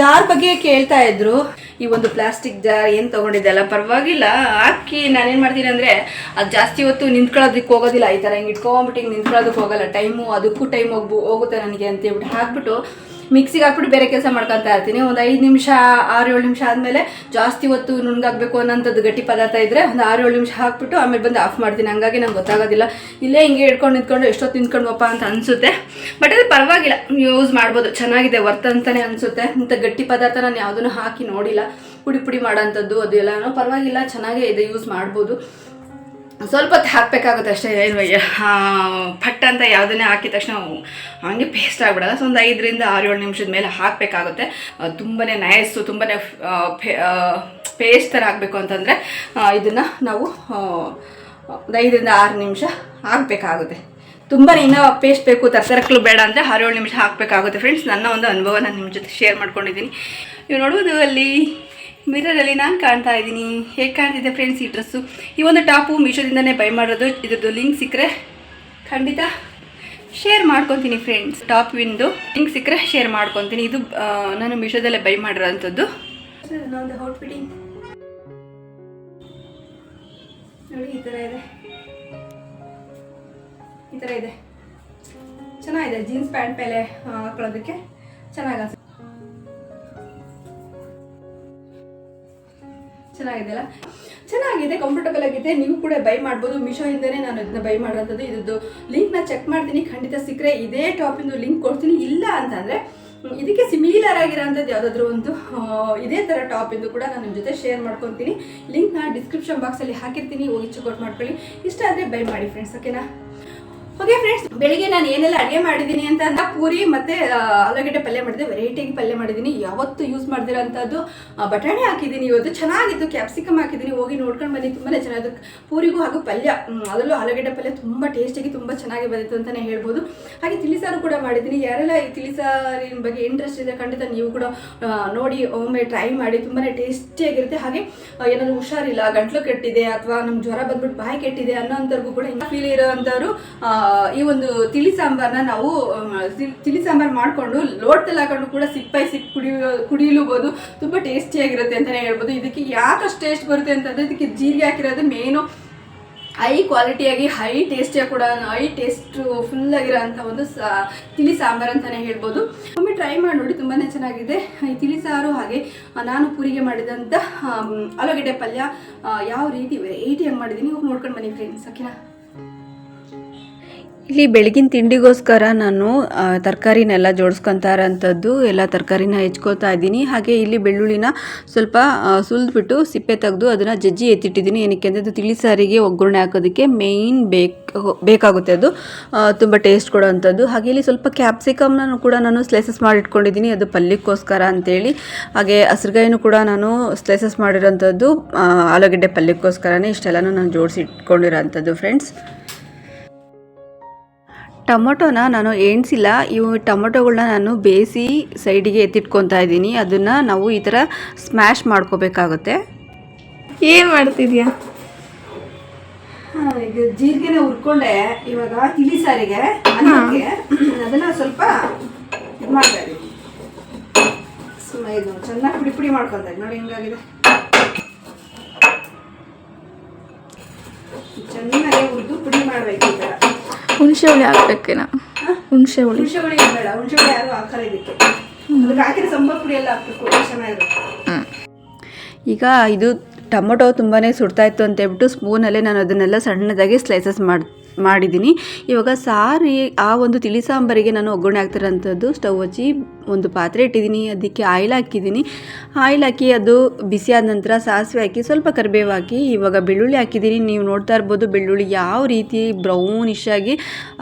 ಜಾರ್ ಬಗ್ಗೆ ಕೇಳ್ತಾ ಇದ್ರು, ಈ ಒಂದು ಪ್ಲಾಸ್ಟಿಕ್ ಜಾರ್ ಏನು ತೊಗೊಂಡಿದ್ದೆಲ್ಲ ಪರವಾಗಿಲ್ಲ, ಹಾಕಿ ನಾನೇನು ಮಾಡ್ತೀನಿ ಅಂದರೆ, ಅದು ಜಾಸ್ತಿ ಹೊತ್ತು ನಿಂತ್ಕೊಳ್ಳೋದಕ್ಕೆ ಹೋಗೋದಿಲ್ಲ. ಈ ಥರ ಹಿಂಗೆ ಇಟ್ಕೊಂಬಿಟ್ಟು ಹಿಂಗೆ ನಿಂತ್ಕೊಳ್ಳೋದಕ್ಕೆ ಹೋಗಲ್ಲ. ಟೈಮು, ಅದಕ್ಕೂ ಟೈಮ್ ಹೋಗ್ಬು, ಹೋಗುತ್ತೆ ನನಗೆ ಅಂತೇಳ್ಬಿಟ್ಟು ಹಾಕ್ಬಿಟ್ಟು ಮಿಕ್ಸಿಗೆ ಹಾಕ್ಬಿಟ್ಟು ಬೇರೆ ಕೆಲಸ ಮಾಡ್ಕೊತಾ ಇರ್ತೀನಿ. ಒಂದು ಐದು ನಿಮಿಷ, ಆರು ಏಳು ನಿಮಿಷ ಆದಮೇಲೆ ಜಾಸ್ತಿ ಹೊತ್ತು ನುಣ್ಗಾಗಬೇಕು ಅನ್ನೋಂಥದ್ದು ಗಟ್ಟಿ ಪದಾರ್ಥ ಇದ್ದರೆ ಒಂದು ಆರು ಏಳು ನಿಮಿಷ ಹಾಕ್ಬಿಟ್ಟು ಆಮೇಲೆ ಬಂದು ಆಫ್ ಮಾಡ್ತೀನಿ. ಹಂಗಾಗಿ ನಂಗೆ ಗೊತ್ತಾಗೋದಿಲ್ಲ. ಇಲ್ಲೇ ಹಿಂಗೆ ಹಿಡ್ಕೊಂಡು ನಿಂತ್ಕೊಂಡು ಎಷ್ಟೊತ್ತು ನಿಂತ್ಕೊಂಡ್ವಪ್ಪ ಅಂತ ಅನಿಸುತ್ತೆ. ಬಟ್ ಅದು ಪರವಾಗಿಲ್ಲ. ಯೂಸ್ ಮಾಡ್ಬೋದು. ಚೆನ್ನಾಗಿದೆ, ವರ್ತ್ ಅಂತಲೇ ಅನಿಸುತ್ತೆ. ಇಂಥ ಗಟ್ಟಿ ಪದಾರ್ಥ ನಾನು ಯಾವುದನ್ನು ಹಾಕಿ ನೋಡಿಲ್ಲ. ಪುಡಿ ಪುಡಿ ಮಾಡೋಂಥದ್ದು ಅದು ಎಲ್ಲನೂ. ಪರವಾಗಿಲ್ಲ, ಚೆನ್ನಾಗೇ ಇದೆ. ಯೂಸ್ ಮಾಡ್ಬೋದು. ಸ್ವಲ್ಪ ಹೊತ್ತು ಹಾಕಬೇಕಾಗುತ್ತೆ ಅಷ್ಟೇ ಏನು ಪಟ್ ಅಂತ ಯಾವುದನ್ನೇ ಹಾಕಿದ ತಕ್ಷಣ ಹಂಗೆ ಪೇಸ್ಟ್ ಆಗಿಬಿಡಲ್ಲ. ಸೊ ಒಂದು ಐದರಿಂದ ಆರು ಏಳು ನಿಮಿಷದ ಮೇಲೆ ಹಾಕಬೇಕಾಗುತ್ತೆ. ತುಂಬಾ ನಯಸ್ಸು ತುಂಬಾ ಪೇಸ್ಟ್ ಥರ ಆಗಬೇಕು ಅಂತಂದರೆ ಇದನ್ನು ನಾವು ಒಂದು ಐದರಿಂದ ಆರು ನಿಮಿಷ ಹಾಕಬೇಕಾಗುತ್ತೆ. ತುಂಬ ಇನ್ನೂ ಪೇಸ್ಟ್ ಬೇಕು, ತರಕಾರಿಗಳು ಬೇಡ ಅಂದರೆ ಆರು ಏಳು ನಿಮಿಷ ಹಾಕಬೇಕಾಗುತ್ತೆ. ಫ್ರೆಂಡ್ಸ್ ನನ್ನ ಒಂದು ಅನುಭವ ನಾನು ನಿಮ್ಮ ಜೊತೆ ಶೇರ್ ಮಾಡ್ಕೊಂಡಿದ್ದೀನಿ. ನೀವು ನೋಡ್ಬೋದು ಅಲ್ಲಿ ಮಿರರಲ್ಲಿ ನಾನು ಕಾಣ್ತಾ ಇದ್ದೀನಿ. ಹೇಗೆ ಕಾಣ್ತಿದೆ ಫ್ರೆಂಡ್ಸ್ ಈ ಡ್ರೆಸ್ಸು ಈ ಒಂದು ಟಾಪು ಮೀಶೋದಿಂದನೇ ಬೈ ಮಾಡೋದು ಇದ್ರದ್ದು ಲಿಂಕ್ ಸಿಕ್ಕರೆ ಖಂಡಿತ ಶೇರ್ ಮಾಡ್ಕೊತೀನಿ ಫ್ರೆಂಡ್ಸ್ ಟಾಪ್ ವಿಂದು ಲಿಂಕ್ ಸಿಕ್ಕರೆ ಶೇರ್ ಮಾಡ್ಕೊತೀನಿ. ಇದು ನಾನು ಮೀಶೋದಲ್ಲೇ ಬೈ ಔಟ್ ಫಿಟ್ಟಿಂಗ್ ನೋಡಿ, ಈ ಥರ ಇದೆ. ಈ ಥರ ಇದೆ. ಚೆನ್ನಾಗಿದೆ. ಜೀನ್ಸ್ ಪ್ಯಾಂಟ್ ಮೇಲೆ ಹಾಕೊಳ್ಳೋದಕ್ಕೆ ಚೆನ್ನಾಗಿ ಅನ್ಸುತ್ತೆ ಚೆನ್ನಾಗಿದೆಯಲ್ಲ? ಚೆನ್ನಾಗಿದೆ ಕಂಫರ್ಟಬಲ್ ಆಗಿದೆ. ನೀವು ಕೂಡ ಬೈ ಮಾಡ್ಬೋದು. ಮೀಶೋಯಿಂದನೇ ನಾನು ಇದನ್ನ ಬೈ ಮಾಡೋಂಥದ್ದು ಇದ್ರದ್ದು ಲಿಂಕ್ನ ಚೆಕ್ ಮಾಡ್ತೀನಿ. ಖಂಡಿತ ಸಿಕ್ಕರೆ ಇದೇ ಟಾಪಿಂದು ಲಿಂಕ್ ಕೊಡ್ತೀನಿ. ಇಲ್ಲ ಅಂತಂದರೆ ಇದಕ್ಕೆ ಸಿಮಿಲರ್ ಆಗಿರೋಂಥದ್ದು ಯಾವುದಾದ್ರೂ ಒಂದು ಇದೇ ಥರ ಟಾಪಿಂದು ಕೂಡ ನಾನು ನಿಮ್ಮ ಜೊತೆ ಶೇರ್ ಮಾಡ್ಕೊತೀನಿ. ಲಿಂಕ್ನ ಡಿಸ್ಕ್ರಿಪ್ಷನ್ ಬಾಕ್ಸಲ್ಲಿ ಹಾಕಿರ್ತೀನಿ. ಹೋಗಿ ಚೆಕ್ಔಟ್ ಮಾಡ್ಕೊಳ್ಳಿ. ಇಷ್ಟ ಆದರೆ ಬೈ ಮಾಡಿ ಫ್ರೆಂಡ್ಸ್ ಓಕೆನಾ ಓಕೆ ಫ್ರೆಂಡ್ಸ್ ಬೆಳಿಗ್ಗೆ ನಾನು ಏನೆಲ್ಲ ಅಡುಗೆ ಮಾಡಿದ್ದೀನಿ ಅಂತ ಅಂದ್ರೆ ಪೂರಿ ಮತ್ತು ಆಲೂಗಡ್ಡೆ ಪಲ್ಯ ಮಾಡಿದೆ ವೆರೈಟಿಯಾಗಿ ಪಲ್ಯ ಮಾಡಿದ್ದೀನಿ. ಯಾವತ್ತು ಯೂಸ್ ಮಾಡ್ದಿರೋಂಥದ್ದು ಬಟಾಣಿ ಹಾಕಿದ್ದೀನಿ ಇವತ್ತು. ಚೆನ್ನಾಗಿತ್ತು ಕ್ಯಾಪ್ಸಿಕಮ್ ಹಾಕಿದ್ದೀನಿ. ಹೋಗಿ ನೋಡ್ಕೊಂಡು ಬನ್ನಿ ತುಂಬಾ ಚೆನ್ನಾಗಿತ್ತು. ಪೂರಿಗೂ ಹಾಗೂ ಪಲ್ಯ ಅದರಲ್ಲೂ ಆಲೂಗಡ್ಡೆ ಪಲ್ಯ ತುಂಬ ಟೇಸ್ಟಿಯಾಗಿ ತುಂಬ ಚೆನ್ನಾಗಿ ಬಂದಿತ್ತು ಅಂತಲೇ ಹೇಳ್ಬೋದು. ಹಾಗೆ ತಿಳಿಸಾರು ಕೂಡ ಮಾಡಿದ್ದೀನಿ. ಯಾರೆಲ್ಲ ಈ ತಿಳಿಸಾರಿನ ಬಗ್ಗೆ ಇಂಟ್ರೆಸ್ಟ್ ಇದೆ, ಖಂಡಿತ ನೀವು ಕೂಡ ನೋಡಿ ಒಮ್ಮೆ ಟ್ರೈ ಮಾಡಿ ತುಂಬಾ ಟೇಸ್ಟಿಯಾಗಿರುತ್ತೆ ಹಾಗೆ ಏನಾದರೂ ಹುಷಾರಿಲ್ಲ, ಗಂಟ್ಲು ಕೆಟ್ಟಿದೆ, ಅಥವಾ ನಮ್ಗೆ ಜ್ವರ ಬಂದ್ಬಿಟ್ಟು ಬಾಯಿ ಕೆಟ್ಟಿದೆ ಅನ್ನೋ ಅಂಥವ್ರಿಗೂ ಕೂಡ ಫೀಲ್ ಇರೋವಂಥವ್ರು ಈ ಒಂದು ತಿಳಿ ಸಾಂಬಾರನ್ನ ನಾವು ತಿಳಿ ಸಾಂಬಾರು ಮಾಡಿಕೊಂಡು ಲೋಟದಲ್ಲಿ ಹಾಕೊಂಡು ಕೂಡ ಸಿಪ್ಪೈ ಸಿಪ್ ಕುಡಿಯೋ ಕುಡಿಯಲೂಬೋದು. ತುಂಬ ಟೇಸ್ಟಿಯಾಗಿರುತ್ತೆ ಅಂತಲೇ ಹೇಳ್ಬೋದು. ಇದಕ್ಕೆ ಯಾಕಷ್ಟು ಟೇಸ್ಟ್ ಬರುತ್ತೆ ಅಂತಂದರೆ ಇದಕ್ಕೆ ಜೀರಿಗೆ ಹಾಕಿರೋದು ಮೇನು ಹೈ ಕ್ವಾಲಿಟಿಯಾಗಿ ಹೈ ಟೇಸ್ಟಿಯಾಗಿ ಕೂಡ, ಹೈ ಟೇಸ್ಟು ಫುಲ್ ಆಗಿರೋ ಅಂಥ ಒಂದು ತಿಳಿ ಸಾಂಬಾರು ಅಂತಲೇ ಹೇಳ್ಬೋದು. ಒಮ್ಮೆ ಟ್ರೈ ಮಾಡಿ ನೋಡಿ ತುಂಬಾ ಚೆನ್ನಾಗಿದೆ. ಈ ತಿಳಿ ಸಾರು ಹಾಗೆ ನಾನು ಪೂರಿಗೆ ಮಾಡಿದಂಥ ಆಲೂಗಡ್ಡೆ ಪಲ್ಯ ಯಾವ ರೀತಿ ವೆರೈಟಿಯಾಗಿ ಮಾಡಿದ್ದೀನಿ, ಹೋಗಿ ನೋಡ್ಕೊಂಡು ಬನ್ನಿ ಫ್ರೆಂಡ್ಸ್ ಓಕೆನಾ ಇಲ್ಲಿ ಬೆಳಗಿನ ತಿಂಡಿಗೋಸ್ಕರ ನಾನು ತರಕಾರಿನೆಲ್ಲ ಜೋಡಿಸ್ಕೊತಾ ಇರೋಂಥದ್ದು ಎಲ್ಲ ತರಕಾರಿನ ಹೆಚ್ಕೋತಾ ಇದ್ದೀನಿ. ಹಾಗೆ ಇಲ್ಲಿ ಬೆಳ್ಳುಳ್ಳಿನ ಸ್ವಲ್ಪ ಸುಲಿದ್ಬಿಟ್ಟು ಸಿಪ್ಪೆ ತೆಗೆದು ಅದನ್ನು ಜಜ್ಜಿ ಎತ್ತಿಟ್ಟಿದ್ದೀನಿ. ಏನಕ್ಕೆ ಅಂದರೆ ಅದು ತಿಳಿ ಸಾರಿಗೆ ಒಗ್ಗರಣೆ ಹಾಕೋದಕ್ಕೆ ಮೇಯ್ನ್ ಬೇಕು ಬೇಕಾಗುತ್ತೆ ಅದು. ತುಂಬ ಟೇಸ್ಟ್ ಕೊಡೋವಂಥದ್ದು ಹಾಗೆ ಇಲ್ಲಿ ಸ್ವಲ್ಪ ಕ್ಯಾಪ್ಸಿಕಮ್ನ ಕೂಡ ನಾನು ಸ್ಲೈಸಸ್ ಮಾಡಿಟ್ಕೊಂಡಿದ್ದೀನಿ. ಅದು ಪಲ್ಯಕ್ಕೋಸ್ಕರ ಅಂತೇಳಿ. ಹಾಗೆ ಹಸ್ರಗಾಯಿನೂ ಕೂಡ ನಾನು ಸ್ಲೈಸಸ್ ಮಾಡಿರೋಂಥದ್ದು ಆಲೂಗಡ್ಡೆ ಪಲ್ಯಕ್ಕೋಸ್ಕರನೇ ಇಷ್ಟೆಲ್ಲನೂ ನಾನು ಜೋಡಿಸಿ ಇಟ್ಕೊಂಡಿರೋಂಥದ್ದು ಫ್ರೆಂಡ್ಸ್ ಟೊಮೊಟೊನ ನಾನು ಎಣಿಸಿಲ್ಲ. ಇವು ಟೊಮೊಟೊಗಳನ್ನ ನಾನು ಬೇಯಿಸಿ ಸೈಡಿಗೆ ಎತ್ತಿಟ್ಕೊತಾ ಇದ್ದೀನಿ. ಅದನ್ನು ನಾವು ಈ ಥರ ಸ್ಮ್ಯಾಶ್ ಮಾಡ್ಕೋಬೇಕಾಗುತ್ತೆ. ಏನು ಮಾಡ್ತಿದ್ಯಾ? ಈಗ ಜೀರಿಗೆನ ಹುರ್ಕೊಂಡೆ ಇವಾಗ ತಿಳಿ ಸಾರಿಗೆ ಅದನ್ನ ಸ್ವಲ್ಪ ಇದು ಮಾಡ್ತಾ ಇದ್ದೀನಿ. ಇದು ಚೆನ್ನಾಗಿ ಪುಡಿ ಪುಡಿ ಮಾಡ್ಕೊತಾ ಇದ್ದೀನಿ. ನೋಡಿ ಹಿಂಗಾಗಿದೆ. ಚೆನ್ನಾಗಿ ಹುರಿದು ಪುಡಿ ಮಾಡ್ಬೇಕು. ಹುಣಸೆ ಹುಳಿ ಹಾಕ್ಬೇಕೇನ ಹುಣಸೆ ಹುಳಿ. ಹುಣಸೆ ಹುಳಿ ಬೇಡ. ಹುಣಸೆ ಹುಳಿ ಯಾರು ಹಾಕಲ್ಲ ಇದಕ್ಕೆ. ಅದಕ್ಕೆ ಹಾಕಿದ್ರೆ ಸಾಂಬಾರ್ ಪುಡಿ ಎಲ್ಲ ಹಾಕ್ಬೇಕು. ಚೆನ್ನಾಗಿರುತ್ತೆ. ಈಗ ಇದು ಟೊಮೊಟೊ ತುಂಬಾ ಸುಡ್ತಾಯಿತ್ತು ಅಂತೇಳ್ಬಿಟ್ಟು ಅಂತ ಹೇಳ್ಬಿಟ್ಟು ಸ್ಪೂನಲ್ಲೇ ನಾನು ಅದನ್ನೆಲ್ಲ ಸಣ್ಣದಾಗಿ ಸ್ಲೈಸಸ್ ಮಾಡಿ ಮಾಡಿದ್ದೀನಿ. ಇವಾಗ ಸಾರಿ, ಆ ಒಂದು ತಿಳಿ ಸಾಂಬಾರಿಗೆ ನಾನು ಒಗ್ಗರಣೆ ಹಾಕ್ತಿರೋಂಥದ್ದು ಸ್ಟವ್ ಹಚ್ಚಿ ಒಂದು ಪಾತ್ರೆ ಇಟ್ಟಿದ್ದೀನಿ, ಅದಕ್ಕೆ ಆಯಿಲ್ ಹಾಕಿದ್ದೀನಿ. ಆಯಿಲ್ ಹಾಕಿ ಅದು ಬಿಸಿ ಆದ ನಂತರ ಸಾಸಿವೆ ಹಾಕಿ ಸ್ವಲ್ಪ ಕರಿಬೇವು ಹಾಕಿ, ಇವಾಗ ಬೆಳ್ಳುಳ್ಳಿ ಹಾಕಿದ್ದೀನಿ. ನೀವು ನೋಡ್ತಾ ಇರ್ಬೋದು ಬೆಳ್ಳುಳ್ಳಿ ಯಾವ ರೀತಿ ಬ್ರೌನಿಶ್ ಆಗಿ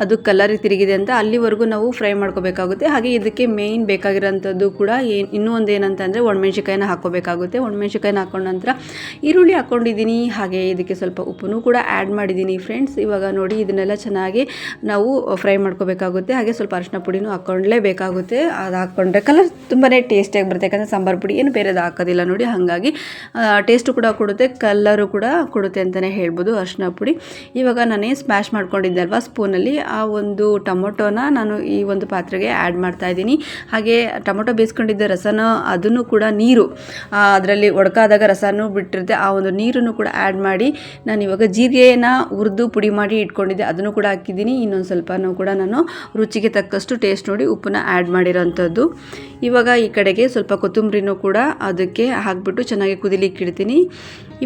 ಅದು ಕಲರ್ ತಿರುಗಿದೆ ಅಂತ ಅಲ್ಲಿವರೆಗೂ ನಾವು ಫ್ರೈ ಮಾಡ್ಕೋಬೇಕಾಗುತ್ತೆ. ಹಾಗೆ ಇದಕ್ಕೆ ಮೇಯ್ನ್ ಬೇಕಾಗಿರೋಂಥದ್ದು ಕೂಡ ಏನು, ಇನ್ನೂ ಒಂದು ಏನಂತಂದರೆ ಒಣಮೆಣ್ಸಿಕಾಯಿನ ಹಾಕೋಬೇಕಾಗುತ್ತೆ ಒಣಮೆಣ್ಸಿಕಾಯಿನ ಹಾಕೊಂಡ ನಂತರ ಈರುಳ್ಳಿ ಹಾಕ್ಕೊಂಡಿದ್ದೀನಿ ಹಾಗೆ ಇದಕ್ಕೆ ಸ್ವಲ್ಪ ಉಪ್ಪನ್ನು ಕೂಡ ಆ್ಯಡ್ ಮಾಡಿದ್ದೀನಿ. ಫ್ರೆಂಡ್ಸ್ ಇವಾಗ ನೋಡಿ ಇದನ್ನೆಲ್ಲ ಚೆನ್ನಾಗಿ ನಾವು ಫ್ರೈ ಮಾಡ್ಕೋಬೇಕಾಗುತ್ತೆ. ಹಾಗೆ ಸ್ವಲ್ಪ ಅರಿಶಿನ ಪುಡಿನೂ ಹಾಕ್ಕೊಳ್ಳೇಬೇಕಾಗುತ್ತೆ ಅದು ಹಾಕ್ಕೊಂಡ್ರೆ ಕಲರ್ ತುಂಬಾ ಟೇಸ್ಟಿಯಾಗಿ ಬರುತ್ತೆ. ಯಾಕಂದರೆ ಸಾಂಬಾರು ಪುಡಿ ಏನು ಬೇರೆದು ಹಾಕೋದಿಲ್ಲ ನೋಡಿ. ಹಾಗಾಗಿ ಟೇಸ್ಟು ಕೂಡ ಕೊಡುತ್ತೆ ಕಲ್ಲರು ಕೂಡ ಕೊಡುತ್ತೆ ಅಂತಲೇ ಹೇಳ್ಬೋದು ಅರಿಶಿನ ಪುಡಿ. ಇವಾಗ ನಾನೇ ಸ್ಮ್ಯಾಶ್ ಮಾಡ್ಕೊಂಡಿದ್ದೆ ಅಲ್ವಾ ಸ್ಪೂನಲ್ಲಿ ಆ ಒಂದು ಟೊಮೊಟೊನ ನಾನು ಈ ಒಂದು ಪಾತ್ರೆಗೆ ಆ್ಯಡ್ ಮಾಡ್ತಾ ಇದ್ದೀನಿ. ಹಾಗೆ ಟೊಮೊಟೊ ಬೇಯಿಸ್ಕೊಂಡಿದ್ದ ರಸನ ಅದನ್ನು ಕೂಡ ನೀರು ಅದರಲ್ಲಿ ಒಡ್ಕಾದಾಗ ರಸನೂ ಬಿಟ್ಟಿರುತ್ತೆ. ಆ ಒಂದು ನೀರನ್ನು ಕೂಡ ಆ್ಯಡ್ ಮಾಡಿ ನಾನು ಇವಾಗ ಜೀರಿಗೆನ ಹುರಿದು ಪುಡಿ ಮಾಡಿ ಇಟ್ಕೊಂಡಿದ್ದೆ ಅದನ್ನು ಕೂಡ ಹಾಕಿದ್ದೀನಿ. ಇನ್ನೊಂದು ಸ್ವಲ್ಪನೂ ಕೂಡ ನಾನು ರುಚಿಗೆ ತಕ್ಕಷ್ಟು ಟೇಸ್ಟ್ ನೋಡಿ ಉಪ್ಪನ್ನ ಆ್ಯಡ್ ಮಾಡಿರೋಂಥದ್ದು. ಇವಾಗ ಈ ಕಡೆಗೆ ಸ್ವಲ್ಪ ಕೊತ್ತಂಬರಿನೂ ಕೂಡ ಅದಕ್ಕೆ ಹಾಕ್ಬಿಟ್ಟು ಚೆನ್ನಾಗಿ ಕುದಿಲಿಕ್ಕೆ ಇಡ್ತೀನಿ.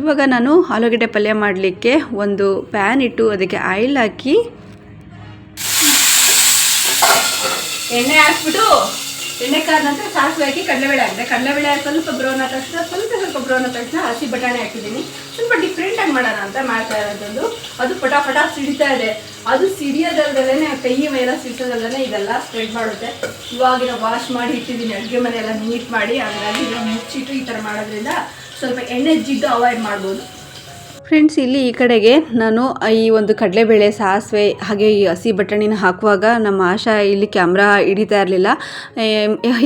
ಇವಾಗ ನಾನು ಆಲೂಗಡ್ಡೆ ಪಲ್ಯ ಮಾಡಲಿಕ್ಕೆ ಒಂದು ಪ್ಯಾನ್ ಇಟ್ಟು ಅದಕ್ಕೆ ಆಯಿಲ್ ಹಾಕಿ ಎಣ್ಣೆ ಹಾಕ್ಬಿಟ್ಟು ಎಣ್ಣೆ ನಂತರ ಸಾಸಿವೆ ಹಾಕಿ ಕಡಲೆಬೇಳೆ ಹಾಕಿದೆ. ಕಡಲೆಬೇಳೆ ಸ್ವಲ್ಪ ಬ್ರೌನ್ ಆದ ತಕ್ಷಣ ಸ್ವಲ್ಪ ಸ್ವಲ್ಪ ಬ್ರೌನ್ ಆದ ತಕ್ಷಣ ಹಸಿ ಬಟಾಣಿ ಹಾಕಿದ್ದೀನಿ. ಸ್ವಲ್ಪ ಡಿಫ್ರೆಂಟಾಗಿ ಮಾಡೋಣ ಅಂತ ಮಾಡ್ತಾ ಇರೋದೊಂದು ಅದು ಪಟ ಪಟ ಸಿಡಿತಾ ಇದೆ. ಅದು ಸಿಡಿಯೋದಲ್ದಲೇ ಕೈ ಮೇಲೆ ಸಿಡಿಸೋದಲ್ಲೇ ಇದೆಲ್ಲ ಸ್ಪ್ರೆಡ್ ಮಾಡುತ್ತೆ. ಇವಾಗಿನ ವಾಶ್ ಮಾಡಿ ಇಟ್ಟಿದ್ದೀನಿ. ಅಡುಗೆ ಮನೆಯೆಲ್ಲ ನೀಟ್ ಮಾಡಿ. ಹಾಗಾಗಿ ಮುಚ್ಚಿಟ್ಟು ಈ ಥರ ಮಾಡೋದ್ರಿಂದ ಸ್ವಲ್ಪ ಎಣ್ಣೆ ಜಿಡ್ಡು ಅವಾಯ್ಡ್ ಮಾಡ್ಬೋದು. ಫ್ರೆಂಡ್ಸ್ ಇಲ್ಲಿ ಈ ಕಡೆಗೆ ನಾನು ಈ ಒಂದು ಕಡಲೆಬೇಳೆ ಸಾಸಿವೆ ಹಾಗೆ ಈ ಹಸಿ ಬಟಾಣಿನ ಹಾಕುವಾಗ ನಮ್ಮ ಆಶಾ ಇಲ್ಲಿ ಕ್ಯಾಮ್ರಾ ಹಿಡಿತಾ ಇರಲಿಲ್ಲ.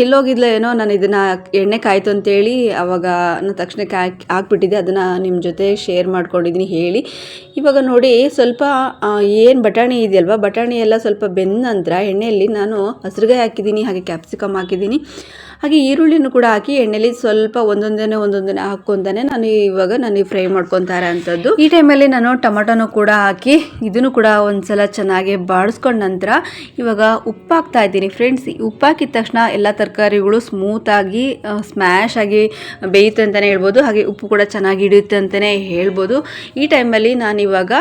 ಎಲ್ಲೋಗಿದ್ಲ ಏನೋ ನಾನು ಇದನ್ನು ಎಣ್ಣೆ ಕಾಯ್ತು ಅಂತೇಳಿ ಆವಾಗ ನಾನು ತಕ್ಷಣಕ್ಕೆ ಹಾಕಿ, ಹಾಕ್ಬಿಟ್ಟಿದ್ದೆ. ಅದನ್ನು ನಿಮ್ಮ ಜೊತೆ ಶೇರ್ ಮಾಡ್ಕೊಂಡಿದ್ದೀನಿ ಹೇಳಿ. ಇವಾಗ ನೋಡಿ ಸ್ವಲ್ಪ ಏನು ಬಟಾಣಿ ಇದೆಯಲ್ವ? ಬಟಾಣಿ ಎಲ್ಲ ಸ್ವಲ್ಪ ಬೆಂದ ನಂತರ ಎಣ್ಣೆಯಲ್ಲಿ ನಾನು ಹಸಿರುಗಾಯಿ ಹಾಕಿದ್ದೀನಿ, ಹಾಗೆ ಕ್ಯಾಪ್ಸಿಕಮ್ ಹಾಕಿದ್ದೀನಿ. ಹಾಗೆ ಈರುಳ್ಳಿನೂ ಕೂಡ ಹಾಕಿ ಎಣ್ಣೆಲಿ ಸ್ವಲ್ಪ ಒಂದೊಂದನೇ ಒಂದೊಂದನೇ ಹಾಕ್ಕೊಂತಾನೆ ನಾನು ಇವಾಗ ನಾನು ಫ್ರೈ ಮಾಡ್ಕೊತಾರೆ ಅಂಥದ್ದು ಈ ಟೈಮಲ್ಲಿ ನಾನು ಟೊಮೆಟೊನೂ ಕೂಡ ಹಾಕಿ ಇದನ್ನು ಕೂಡ ಒಂದ್ಸಲ ಚೆನ್ನಾಗಿ ಬಾಡಿಸ್ಕೊಂಡ ನಂತರ ಇವಾಗ ಉಪ್ಪು ಹಾಕ್ತಾ ಇದ್ದೀನಿ. ಫ್ರೆಂಡ್ಸ್ ಉಪ್ಪು ಹಾಕಿದ ತಕ್ಷಣ ಎಲ್ಲ ತರಕಾರಿಗಳು ಸ್ಮೂತಾಗಿ ಸ್ಮ್ಯಾಶ್ ಆಗಿ ಬೇಯುತ್ತೆ ಅಂತಲೇ ಹೇಳ್ಬೋದು. ಹಾಗೆ ಉಪ್ಪು ಕೂಡ ಚೆನ್ನಾಗಿ ಹಿಡಿಯುತ್ತೆ ಅಂತಲೇ ಹೇಳ್ಬೋದು. ಈ ಟೈಮಲ್ಲಿ ನಾನಿವಾಗ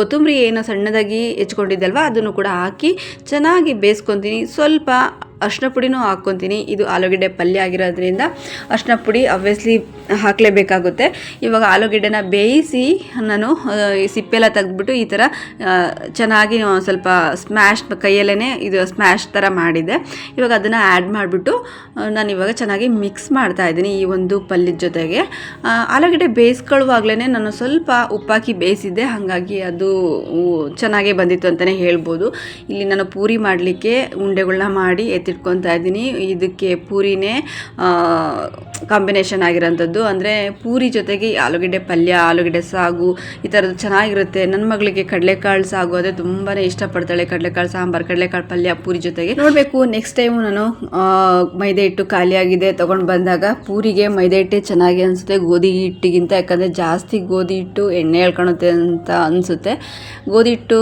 ಕೊತ್ತಂಬರಿ ಏನೋ ಸಣ್ಣದಾಗಿ ಹೆಚ್ಕೊಂಡಿದ್ದಲ್ವ, ಅದನ್ನು ಕೂಡ ಹಾಕಿ ಚೆನ್ನಾಗಿ ಬೇಯಿಸ್ಕೊತೀನಿ. ಸ್ವಲ್ಪ ಅರ್ಶಿನ ಪುಡಿನೂ ಹಾಕ್ಕೊತೀನಿ. ಇದು ಆಲೂಗೆಡ್ಡೆ ಪಲ್ಯ ಆಗಿರೋದ್ರಿಂದ ಅರ್ಶಿನ ಪುಡಿ ಅಬ್ವಿಯಸ್ಲಿ ಹಾಕಲೇಬೇಕಾಗುತ್ತೆ. ಇವಾಗ ಆಲೂಗಡ್ಡೆನ ಬೇಯಿಸಿ ನಾನು ಈ ಸಿಪ್ಪೆಲ್ಲ ತೆಗೆದ್ಬಿಟ್ಟು ಈ ಥರ ಚೆನ್ನಾಗಿ ಸ್ವಲ್ಪ ಸ್ಮ್ಯಾಶ್ ಕೈಯಲ್ಲೇ ಇದು ಸ್ಮ್ಯಾಶ್ ಥರ ಮಾಡಿದ್ದೆ ಇವಾಗ ಅದನ್ನು ಆ್ಯಡ್ ಮಾಡಿಬಿಟ್ಟು ನಾನು ಇವಾಗ ಚೆನ್ನಾಗಿ ಮಿಕ್ಸ್ ಮಾಡ್ತಾ ಇದ್ದೀನಿ ಈ ಒಂದು ಪಲ್ಯದ ಜೊತೆಗೆ. ಆಲೂಗಡ್ಡೆ ಬೇಯಿಸ್ಕೊಳ್ಳುವಾಗಲೇ ನಾನು ಸ್ವಲ್ಪ ಉಪ್ಪಾಕಿ ಬೇಯಿಸಿದ್ದೆ, ಹಾಗಾಗಿ ಅದು ಚೆನ್ನಾಗೇ ಬಂದಿತ್ತು ಅಂತಲೇ ಹೇಳ್ಬೋದು. ಇಲ್ಲಿ ನಾನು ಪೂರಿ ಮಾಡಲಿಕ್ಕೆ ಉಂಡೆಗಳನ್ನ ಮಾಡಿ ಎತ್ತಿಟ್ಕೊತಾ ಇದ್ದೀನಿ. ಇದಕ್ಕೆ ಪೂರಿನೇ ಕಾಂಬಿನೇಷನ್ ಆಗಿರೋಂಥದ್ದು. ಅಂದರೆ ಪೂರಿ ಜೊತೆಗೆ ಆಲೂಗಡ್ಡೆ ಪಲ್ಯ, ಆಲೂಗಡ್ಡೆ ಸಾಗು, ಈ ಥರದ್ದು ಚೆನ್ನಾಗಿರುತ್ತೆ. ನನ್ನ ಮಗಳಿಗೆ ಕಡಲೆಕಾಳು ಸಾಗು ಅದೇ ತುಂಬಾ ಇಷ್ಟಪಡ್ತಾಳೆ. ಕಡಲೆಕಾಳು ಸಾಂಬಾರು, ಕಡಲೆಕಾಳು ಪಲ್ಯ, ಪೂರಿ ಜೊತೆಗೆ. ನೋಡಬೇಕು ನೆಕ್ಸ್ಟ್ ಟೈಮು ನಾನು ಮೈದೆ ಹಿಟ್ಟು ಖಾಲಿಯಾಗಿದೆ ತೊಗೊಂಡು ಬಂದಾಗ ಪೂರಿಗೆ ಮೈದೆ ಹಿಟ್ಟೆ ಚೆನ್ನಾಗಿ ಅನಿಸುತ್ತೆ. ಗೋಧಿ ಹಿಟ್ಟಿಗಿಂತ, ಯಾಕಂದರೆ ಜಾಸ್ತಿ ಗೋಧಿ ಹಿಟ್ಟು ಎಣ್ಣೆ ಹೇಳ್ಕೊಳುತ್ತೆ ಅಂತ ಅನಿಸುತ್ತೆ. ಗೋಧಿ ಹಿಟ್ಟು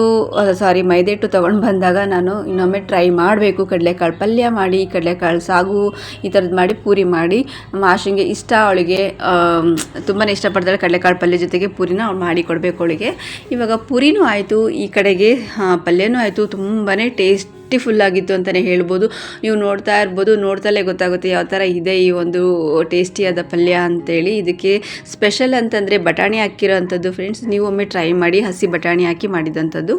ಸಾರಿ ಮೈದೆ ಹಿಟ್ಟು ತೊಗೊಂಡು ಬಂದಾಗ ನಾನು ಇನ್ನೊಮ್ಮೆ ಟ್ರೈ ಮಾಡಬೇಕು. ಕಡಲೆಕಾಳು ಪಲ್ಯ ಮಾಡಿ, ಕಡಲೆಕಾಳು ಸಾಗು ಈ ಥರದ್ದು ಮಾಡಿ, ಪೂರಿ ಮಾಡಿ. ನಮ್ಮ ಇಷ್ಟ ಅವಳಿಗೆ ತುಂಬಾ ಇಷ್ಟಪಡ್ತಾಳೆ ಕಡಲೆಕಾಳು ಪಲ್ಯ ಜೊತೆಗೆ ಪೂರಿನ ಅವ್ಳು ಮಾಡಿ ಕೊಡಬೇಕು ಅವಳಿಗೆ. ಇವಾಗ ಪೂರಿನೂ ಆಯಿತು, ಈ ಕಡೆಗೆ ಪಲ್ಯನೂ ಆಯಿತು ತುಂಬಾ ಟೇಸ್ಟಿಫುಲ್ ಆಗಿತ್ತು ಅಂತಲೇ ಹೇಳ್ಬೋದು. ನೀವು ನೋಡ್ತಾ ಇರ್ಬೋದು ನೋಡ್ತಲೇ ಗೊತ್ತಾಗುತ್ತೆ ಯಾವ ಥರ ಇದೆ ಈ ಒಂದು ಟೇಸ್ಟಿಯಾದ ಪಲ್ಯ ಅಂತೇಳಿ. ಇದಕ್ಕೆ ಸ್ಪೆಷಲ್ ಅಂತಂದರೆ ಬಟಾಣಿ ಹಾಕಿರೋ ಅಂಥದ್ದು ಫ್ರೆಂಡ್ಸ್ ನೀವು ಒಮ್ಮೆ ಟ್ರೈ ಮಾಡಿ ಹಸಿ ಬಟಾಣಿ ಹಾಕಿ ಮಾಡಿದಂಥದ್ದು.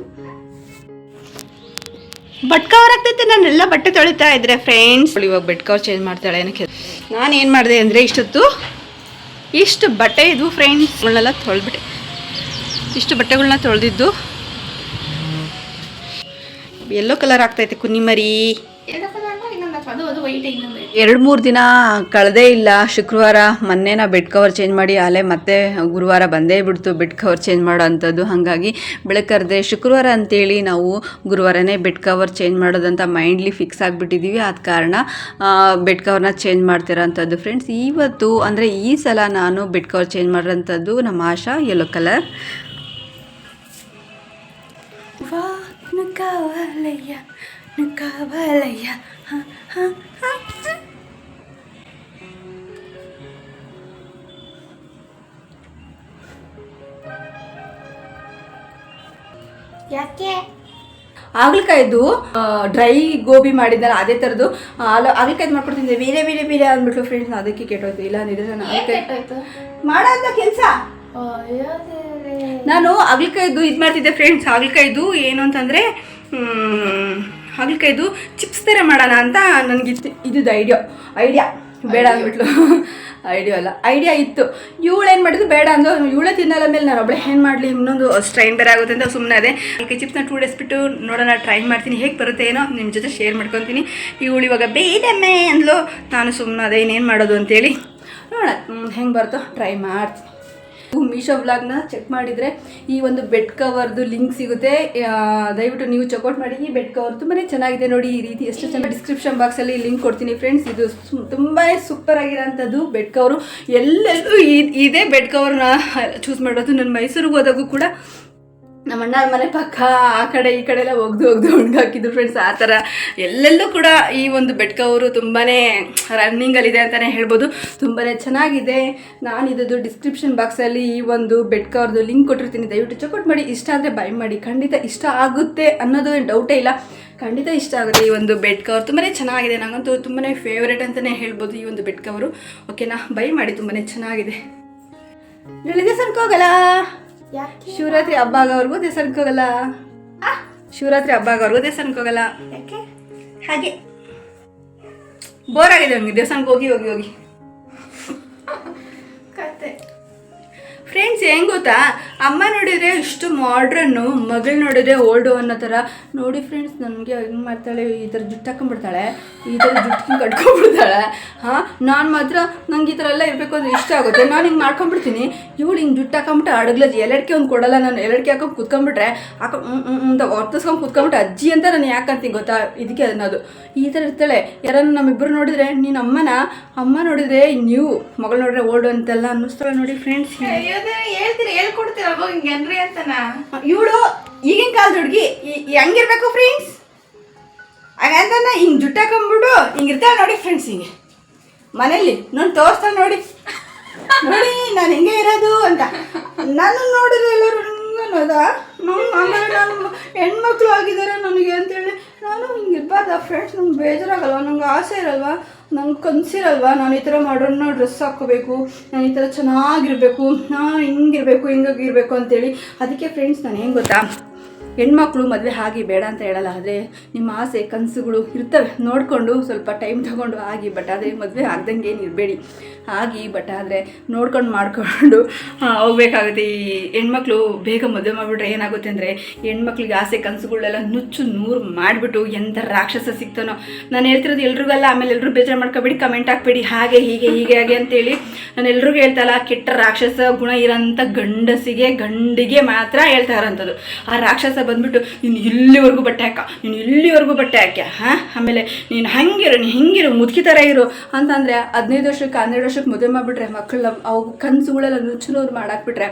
ಬಟ್ಕವರ್ ಆಗ್ತೈತೆ ನಾನೆಲ್ಲ ಬಟ್ಟೆ ತೊಳಿತಾ ಇದ್ರೆ ಫ್ರೆಂಡ್ಸ್ ಇವಾಗ ಬೆಟ್ಕವರ್ ಚೇಂಜ್ ಮಾಡ್ತಾಳೆ ಏನಕ್ಕೆ ನಾನು ಏನು ಮಾಡಿದೆ ಅಂದರೆ ಇಷ್ಟೊತ್ತು ಇಷ್ಟು ಬಟ್ಟೆ ಇದ್ವು ಫ್ರೆಂಡ್ಸ್ಗಳನ್ನೆಲ್ಲ ತೊಳೆದ್ಬಿಟ್ಟೆ. ಇಷ್ಟು ಬಟ್ಟೆಗಳನ್ನ ತೊಳೆದಿದ್ದು. ಎಲ್ಲೋ ಕಲರ್ ಆಗ್ತೈತೆ ಕುನ್ನಿಮರಿ ಎರಡು ಮೂರು ದಿನ ಕಳೆದೇ ಇಲ್ಲ. ಶುಕ್ರವಾರ ಮೊನ್ನೆ ನಾ ಬೆಡ್ ಕವರ್ ಚೇಂಜ್ ಮಾಡಿ ಅಲ್ಲೇ ಮತ್ತೆ ಗುರುವಾರ ಬಂದೇ ಬಿಡ್ತು ಬೆಡ್ ಕವರ್ ಚೇಂಜ್ ಮಾಡೋ ಅಂಥದ್ದು ಹಾಗಾಗಿ ಬೆಳಕರ್ದೆ ಶುಕ್ರವಾರ ಅಂತೇಳಿ ನಾವು ಗುರುವಾರನೇ ಬೆಡ್ ಕವರ್ ಚೇಂಜ್ ಮಾಡೋದಂತ ಮೈಂಡ್ಲಿ ಫಿಕ್ಸ್ ಆಗಿಬಿಟ್ಟಿದ್ದೀವಿ ಆದ ಕಾರಣ ಬೆಡ್ ಕವರ್ನ ಚೇಂಜ್ ಮಾಡ್ತಿರೋ ಅಂಥದ್ದು ಫ್ರೆಂಡ್ಸ್ ಇವತ್ತು ಅಂದರೆ ಈ ಸಲ ನಾನು ಬೆಡ್ ಕವರ್ ಚೇಂಜ್ ಮಾಡೋಂಥದ್ದು ನಮ್ಮ ಆಶಾ ಯೆಲ್ಲೋ ಕಲರ್ ಹ, ಹ. ಯಾಕೆ? ಹಾಗಲಕಾಯ್ದು ಡ್ರೈ ಗೋಬಿ ಮಾಡಿದ್ದಾರೆ ಅದೇ ಥರದ್ದು. ಹಾಗಲಕಾಯ್ದು ಮಾಡ್ಕೊಡ್ತಿದ್ದೆ ಬೇರೆ ಬೇರೆ ಬೇರೆ ಅಂದ್ಬಿಟ್ಟು ಫ್ರೆಂಡ್ಸ್ ಅದಕ್ಕೆ ಕೆಟ್ಟೋಯ್ತು. ಇಲ್ಲ ಅಂದಿದ್ರೆ ನಾನು ಮಾಡೋ ಅಂತ ಕೆಲಸ. ನಾನು ಹಾಗಲಕಾಯ್ದು ಇದು ಮಾಡ್ತಿದ್ದೆ ಫ್ರೆಂಡ್ಸ್ ಹಾಗಲಕಾಯ್ದು ಏನು ಅಂತಂದರೆ ಹಾಗಲಕಾಯ್ದು ಚಿಪ್ಸ್ ಥರ ಮಾಡೋಣ ಅಂತ ನನಗಿತ್ತು ಇದ್ದು ಐಡಿಯಾ ಐಡಿಯಾ ಬೇಡ ಅಂದ್ಬಿಟ್ಲು. ಐಡಿಯಾ ಅಲ್ಲ. ಐಡಿಯಾ ಇತ್ತು. ಇವಳು ಏನು ಮಾಡಿದ್ರು ಬೇಡ ಅಂದು ಇವಳೇ ತಿನ್ನಲ್ಲ ಮೇಲೆ ನಾನು ಒಬ್ಬಳೆ ಏನು ಮಾಡಲಿ? ಇನ್ನೊಂದು ಸ್ಟ್ರೈನ್ ಬೇರೆ ಆಗುತ್ತೆ ಅಂತ ಸುಮ್ಮನೆ ಅದೇ. ಅದಕ್ಕೆ ಚಿಪ್ಸ್ನ ಟೂ ಡೇಸ್ ಬಿಟ್ಟು ನೋಡೋಣ ಟ್ರೈ ಮಾಡ್ತೀನಿ. ಹೇಗೆ ಬರುತ್ತೆ ಏನೋ ನಿಮ್ಮ ಜೊತೆ ಶೇರ್ ಮಾಡ್ಕೊತೀನಿ. ಇವಳು ಇವಾಗ ಬೇಡಮ್ಮೆ ಅಂದ್ಲು. ನಾನು ಸುಮ್ಮನೆ ಅದೇ ಇನ್ನೇನು ಮಾಡೋದು ಅಂತೇಳಿ. ನೋಡೋಣ. ಹೆಂಗೆ ಬರುತ್ತೋ? ಟ್ರೈ ಮಾಡ್ತೀನಿ. ಮೀಶೋ ಬ್ಲಾಗ್ನ ಚೆಕ್ ಮಾಡಿದರೆ ಈ ಒಂದು ಬೆಡ್ ಕವರ್ದು ಲಿಂಕ್ ಸಿಗುತ್ತೆ. ದಯವಿಟ್ಟು ನೀವು ಚೆಕ್ಔಟ್ ಮಾಡಿ. ಈ ಬೆಡ್ ಕವರ್ ತುಂಬಾ ಚೆನ್ನಾಗಿದೆ ನೋಡಿ. ಈ ರೀತಿ ಎಷ್ಟು ಚೆನ್ನಾಗಿ ಡಿಸ್ಕ್ರಿಪ್ಷನ್ ಬಾಕ್ಸಲ್ಲಿ ಲಿಂಕ್ ಕೊಡ್ತೀನಿ ಫ್ರೆಂಡ್ಸ್ ಇದು ತುಂಬಾ ಸೂಪರ್ ಆಗಿರೋಂಥದ್ದು ಬೆಡ್ ಕವರು ಎಲ್ಲೆಲ್ಲೂ ಇದೇ ಬೆಡ್ ಕವರ್ನ ಚೂಸ್ ಮಾಡೋದು. ನನ್ನ ಮೈಸೂರಿಗೆ ಹೋದಾಗೂ ಕೂಡ ನಮ್ಮ ಅಣ್ಣ ಮನೆ ಪಕ್ಕ ಆ ಕಡೆ ಈ ಕಡೆ ಎಲ್ಲ ಒಗ್ದು ಒಗ್ದು ಒಣಗಾಕಿದ್ರು ಫ್ರೆಂಡ್ಸ್ ಆ ಥರ ಎಲ್ಲೆಲ್ಲೂ ಕೂಡ ಈ ಒಂದು ಬೆಟ್ಕವರು ತುಂಬಾ ರನ್ನಿಂಗಲ್ಲಿದೆ ಅಂತಲೇ ಹೇಳ್ಬೋದು. ತುಂಬಾ ಚೆನ್ನಾಗಿದೆ. ನಾನು ಇದ್ದು ಡಿಸ್ಕ್ರಿಪ್ಷನ್ ಬಾಕ್ಸಲ್ಲಿ ಈ ಒಂದು ಬೆಡ್ ಕವರ್ದು ಲಿಂಕ್ ಕೊಟ್ಟಿರ್ತೀನಿ. ದಯವಿಟ್ಟು ಚೆಕ್ಔಟ್ ಮಾಡಿ. ಇಷ್ಟ ಆದರೆ ಬೈ ಮಾಡಿ. ಖಂಡಿತ ಇಷ್ಟ ಆಗುತ್ತೆ ಅನ್ನೋದು ಡೌಟೇ ಇಲ್ಲ. ಖಂಡಿತ ಇಷ್ಟ ಆಗುತ್ತೆ ಈ ಒಂದು ಬೆಡ್ ಕವರ್ ತುಂಬಾ ಚೆನ್ನಾಗಿದೆ. ನನಗಂತೂ ತುಂಬಾ ಫೇವ್ರೇಟ್ ಅಂತಲೇ ಹೇಳ್ಬೋದು ಈ ಒಂದು ಬೆಡ್ ಕವರು ಓಕೆನಾ ಬೈ ಮಾಡಿ. ತುಂಬಾ ಚೆನ್ನಾಗಿದೆ. ಹೋಗಲ್ಲ ಯಾಕೆ ಶಿವರಾತ್ರಿ ಹಬ್ಬ ಆಗೋವರೆಗೂ ದೇವಸ್ಥಾನಕ್ಕೆ ಹೋಗಲ್ಲ. ಶಿವರಾತ್ರಿ ಹಬ್ಬ ಆಗೋವರೆಗೂ ದೇವಸ್ಥಾನಕ್ಕೆ ಹೋಗಲ್ಲ. ಯಾಕೆ? ಹಾಗೆ. ಬೋರ್ ಆಗಿದೆ ನಮಗೆ ದೇವಸ್ಥಾನಕ್ಕೆ ಹೋಗಿ ಹೋಗಿ ಹೋಗಿ. ಫ್ರೆಂಡ್ಸ್ ಹೆಂಗ್ ಗೊತ್ತಾ? ಅಮ್ಮ ನೋಡಿದ್ರೆ ಇಷ್ಟು ಮಾಡ್ರನ್ನು ಮಗಳು ನೋಡಿದ್ರೆ ಓಲ್ಡು ಅನ್ನೋ ಥರ ನೋಡಿ ಫ್ರೆಂಡ್ಸ್ ನನಗೆ ಹೆಂಗೆ ಮಾಡ್ತಾಳೆ? ಈ ಥರ ಜುಟ್ಟು ಹಾಕೊಂಡ್ಬಿಡ್ತಾಳೆ. ಈ ಥರ ಜುಟ್ಟು ಕಟ್ಕೊಂಡ್ಬಿಡ್ತಾಳೆ. ಹಾಂ? ನಾನು ಮಾತ್ರ ನಂಗೆ ಈ ಥರ ಎಲ್ಲ ಇರಬೇಕು ಅಂದ್ರೆ ಇಷ್ಟ ಆಗುತ್ತೆ. ನಾನು ಹಿಂಗೆ ಮಾಡ್ಕೊಂಡ್ಬಿಡ್ತೀನಿ. ಇವಳು ಹಿಂಗೆ ಜುಟ್ಟು ಹಾಕೊಂಬಿಟ್ಟು ಅಡಗ್ಲ ಎಲ್ಲಡ್ಕೆ ಒಂದು ಕೊಡಲ್ಲ. ನಾನು ಎಲ್ಲಡ್ಕೆ ಹಾಕೊಂಡು ಕುತ್ಕೊಂಡ್ಬಿಟ್ರೆ ಹಾಕೊಂಡು ಅಂತ ಒರ್ತಿಸ್ಕೊಂಡು ಕುತ್ಕೊಂಡ್ಬಿಟ್ಟು ಅಜ್ಜಿ ಅಂತ ನಾನು ಯಾಕಂತೀನಿ ಗೊತ್ತಾ? ಇದಕ್ಕೆ ಅನ್ನೋದು. ಈ ಥರ ಇರ್ತಾಳೆ. ಯಾರನ್ನು ನಮ್ಮಿಬ್ಬರು ನೋಡಿದ್ರೆ ನೀನು ಅಮ್ಮನ? ಅಮ್ಮ ನೋಡಿದ್ರೆ ನೀವು ಮಗಳು ನೋಡಿದ್ರೆ ಓಲ್ಡು ಅಂತೆಲ್ಲ ಅನ್ನಿಸ್ತಾಳೆ ನೋಡಿ ಫ್ರೆಂಡ್ಸ್ ಹೇಳ್ತೀರಿ ಹೇಳ್ಕೊಡ್ತೀರಲ್ವ ಹಿಂಗೆ ಏನ್ರಿ ಅಂತನ? ಇವಳು ಈಗಿನ ಕಾಲದ ಹುಡುಗಿ ಹೆಂಗಿರ್ಬೇಕು ಫ್ರೆಂಡ್ಸ್ ಹಾಗಂತ ಹಿಂಗೆ ಜುಟ್ಟಾಕೊಂಬಿಡು ಹಿಂಗೆ ಇರ್ತಾಳೆ ನೋಡಿ ಫ್ರೆಂಡ್ಸ್ ಹಿಂಗೆ. ಮನೇಲಿ ನಾನು ತೋರಿಸ್ತಾಳೆ ನೋಡಿ. ನೋಡಿ, ನಾನು ಹಿಂಗೆ ಇರೋದು ಅಂತ. ನಾನು ನೋಡಿದ್ರೆ ಎಲ್ಲರೂ ಹಿಂಗೆ ಅನ್ನೋದಾ? ನಾನು ಹೆಣ್ಮಕ್ಳು ಆಗಿದ್ದಾರೆ ನನಗೆ ಅಂತೇಳಿ. ನಾನು ಹಿಂಗೆ ಇರ್ಬಾರ್ದ ಫ್ರೆಂಡ್ಸ್ ನಂಗೆ ಬೇಜಾರಾಗಲ್ವಾ? ನಂಗೆ ಆಸೆ ಇರಲ್ವಾ? ನಂಗೆ ಕನ್ಸಿರಲ್ವಾ? ನಾನು ಈ ಥರ ಮಾಡೋಣ ಡ್ರೆಸ್ ಹಾಕ್ಕೋಬೇಕು, ನಾನು ಈ ಥರ ಚೆನ್ನಾಗಿರಬೇಕು, ನಾನು ಹಿಂಗಿರಬೇಕು, ಹಿಂಗಾಗಿರ್ಬೇಕು ಅಂತೇಳಿ. ಅದಕ್ಕೆ ಫ್ರೆಂಡ್ಸ್ ನಾನು ಏನು ಗೊತ್ತಾ? ಹೆಣ್ಮಕ್ಳು ಮದುವೆ ಆಗಿ ಬೇಡ ಅಂತ ಹೇಳಲ್ಲ, ಆದರೆ ನಿಮ್ಮ ಆಸೆ, ಕನಸುಗಳು ಇರ್ತವೆ. ನೋಡಿಕೊಂಡು ಸ್ವಲ್ಪ ಟೈಮ್ ತೊಗೊಂಡು ಆಗಿ ಬಟ್ ಆದರೆ ಮದುವೆ ಆಗ್ದಂಗೆ ಏನು ಇರಬೇಡಿ. ಆಗಿ ಬಟ್ ಆದರೆ ನೋಡ್ಕೊಂಡು ಮಾಡಿಕೊಂಡು ಹೋಗ್ಬೇಕಾಗುತ್ತೆ. ಈ ಹೆಣ್ಮಕ್ಳು ಬೇಗ ಮದುವೆ ಮಾಡಿಬಿಟ್ರೆ ಏನಾಗುತ್ತೆ ಅಂದರೆ, ಹೆಣ್ಮಕ್ಳಿಗೆ ಆಸೆ, ಕನಸುಗಳೆಲ್ಲ ನುಚ್ಚು ನೂರು ಮಾಡಿಬಿಟ್ಟು ಎಂಥ ರಾಕ್ಷಸ ಸಿಗ್ತಾನೋ ನಾನು ಹೇಳ್ತಿರೋದು ಎಲ್ರಿಗಲ್ಲ ಆಮೇಲೆ ಎಲ್ಲರೂ ಬೇಜಾರು ಮಾಡ್ಕೊಬೇಡಿ ಕಮೆಂಟ್ ಹಾಕ್ಬೇಡಿ. ಹಾಗೆ, ಹೀಗೆ ಹೀಗೆ, ಹಾಗೆ ಅಂತೇಳಿ ನಾನು ಎಲ್ರಿಗೂ ಹೇಳ್ತಲ್ಲ, ಕೆಟ್ಟ ರಾಕ್ಷಸ ಗುಣ ಇರೋಂಥ ಗಂಡಸಿಗೆ, ಗಂಡಿಗೆ ಮಾತ್ರ ಹೇಳ್ತಾ ಇರೋಂಥದ್ದು. ಆ ರಾಕ್ಷಸ ಬಂದ್ಬಿಟ್ಟು, ನೀನು ಇಲ್ಲಿವರೆಗೂ ಬಟ್ಟೆ ಹಾಕ, ನೀನು ಇಲ್ಲಿವರೆಗೂ ಬಟ್ಟೆ ಹಾಕ್ಯ, ಹಾಂ? ಆಮೇಲೆ ನೀನು ಹಂಗಿರು, ನೀನು ಹಿಂಗಿರು, ಮುದುಕಿ ಥರ ಇರು ಅಂತಂದರೆ ಹದಿನೈದು ವರ್ಷಕ್ಕೆ, ಹನ್ನೆರಡು ವರ್ಷಕ್ಕೆ ಮದುವೆ ಮಾಡಿಬಿಟ್ರೆ ಮಕ್ಕಳು ಅವು ಕನಸುಗಳೆಲ್ಲ ನುಚ್ಚಿನವ್ರು ಮಾಡಾಕ್ಬಿಟ್ರೆ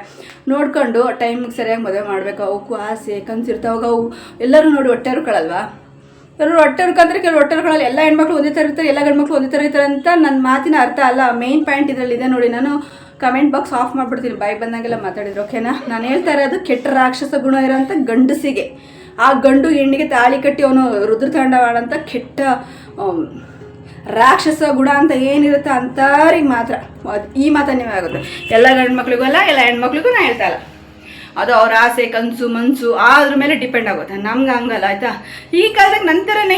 ನೋಡ್ಕೊಂಡು ಟೈಮಿಗೆ ಸರಿಯಾಗಿ ಮದುವೆ ಮಾಡಬೇಕು. ಅವಕ್ಕೂ ಆಸೆ, ಕನಸು ಇರ್ತಾವಾಗ ಅವು ಎಲ್ಲರೂ ನೋಡಿ ಹೊಟ್ಟೆ ಹರ್ಕೊಳಲ್ವಾ ಎಲ್ಲರೂ ಹೊಟ್ಟೆ ಹುಡ್ಕಂತಾರೆ ಕೆಲವು ಹೊಟ್ಟೆ ಹುಡ್ಕೊಳ್ಳಲ್ಲ ಎಲ್ಲ ಹೆಣ್ಮಕ್ಳು ಒಂದೇ ಥರ ಇರ್ತಾರೆ, ಎಲ್ಲ ಗಂಡ್ಮಕ್ಳು ಒಂದೇ ಥರ ಇರ್ತಾರೆ ಅಂತ ನನ್ನ ಮಾತಿನ ಅರ್ಥ ಅಲ್ಲ. ಮೇನ್ ಪಾಯಿಂಟ್ ಇದರಲ್ಲಿದೆ ನೋಡಿ. ನಾನು ಕಮೆಂಟ್ ಬಾಕ್ಸ್ ಆಫ್ ಮಾಡಿಬಿಡ್ತೀನಿ. ಬಾಯ್ ಬಂದಂಗೆಲ್ಲ ಮಾತಾಡಿದ್ರು, ಓಕೆನಾ? ನಾನು ಹೇಳ್ತಾ ಇರೋದು ಕೆಟ್ಟ ರಾಕ್ಷಸ ಗುಣ ಇರೋಂಥ ಗಂಡಸಿಗೆ. ಆ ಗಂಡು ಹೆಣ್ಣಿಗೆ ತಾಳಿ ಕಟ್ಟಿ ಅವನು ರುದ್ರತಾಂಡವಾಡಂಥ ಕೆಟ್ಟ ರಾಕ್ಷಸ ಗುಣ ಅಂತ ಏನಿರುತ್ತೆ ಅಂಥವ್ರಿಗೆ ಮಾತ್ರ. ಈ ಮಾತನ್ನೇ ಆಗುತ್ತೆ. ಎಲ್ಲ ಗಂಡು ಮಕ್ಳಿಗೂ ಅಲ್ಲ, ಎಲ್ಲ ಹೆಣ್ಮಕ್ಳಿಗೂ ನಾನು ಹೇಳ್ತಾ ಇಲ್ಲ. ಅದು ಅವ್ರ ಆಸೆ, ಕನಸು ಮನಸ್ಸು ಅದ್ರ ಮೇಲೆ ಡಿಪೆಂಡ್ ಆಗುತ್ತೆ. ನಮ್ಗೆ ಹಂಗಲ್ಲ, ಆಯಿತಾ? ಈ ಕಾಲದಾಗ ನಂತರನೇ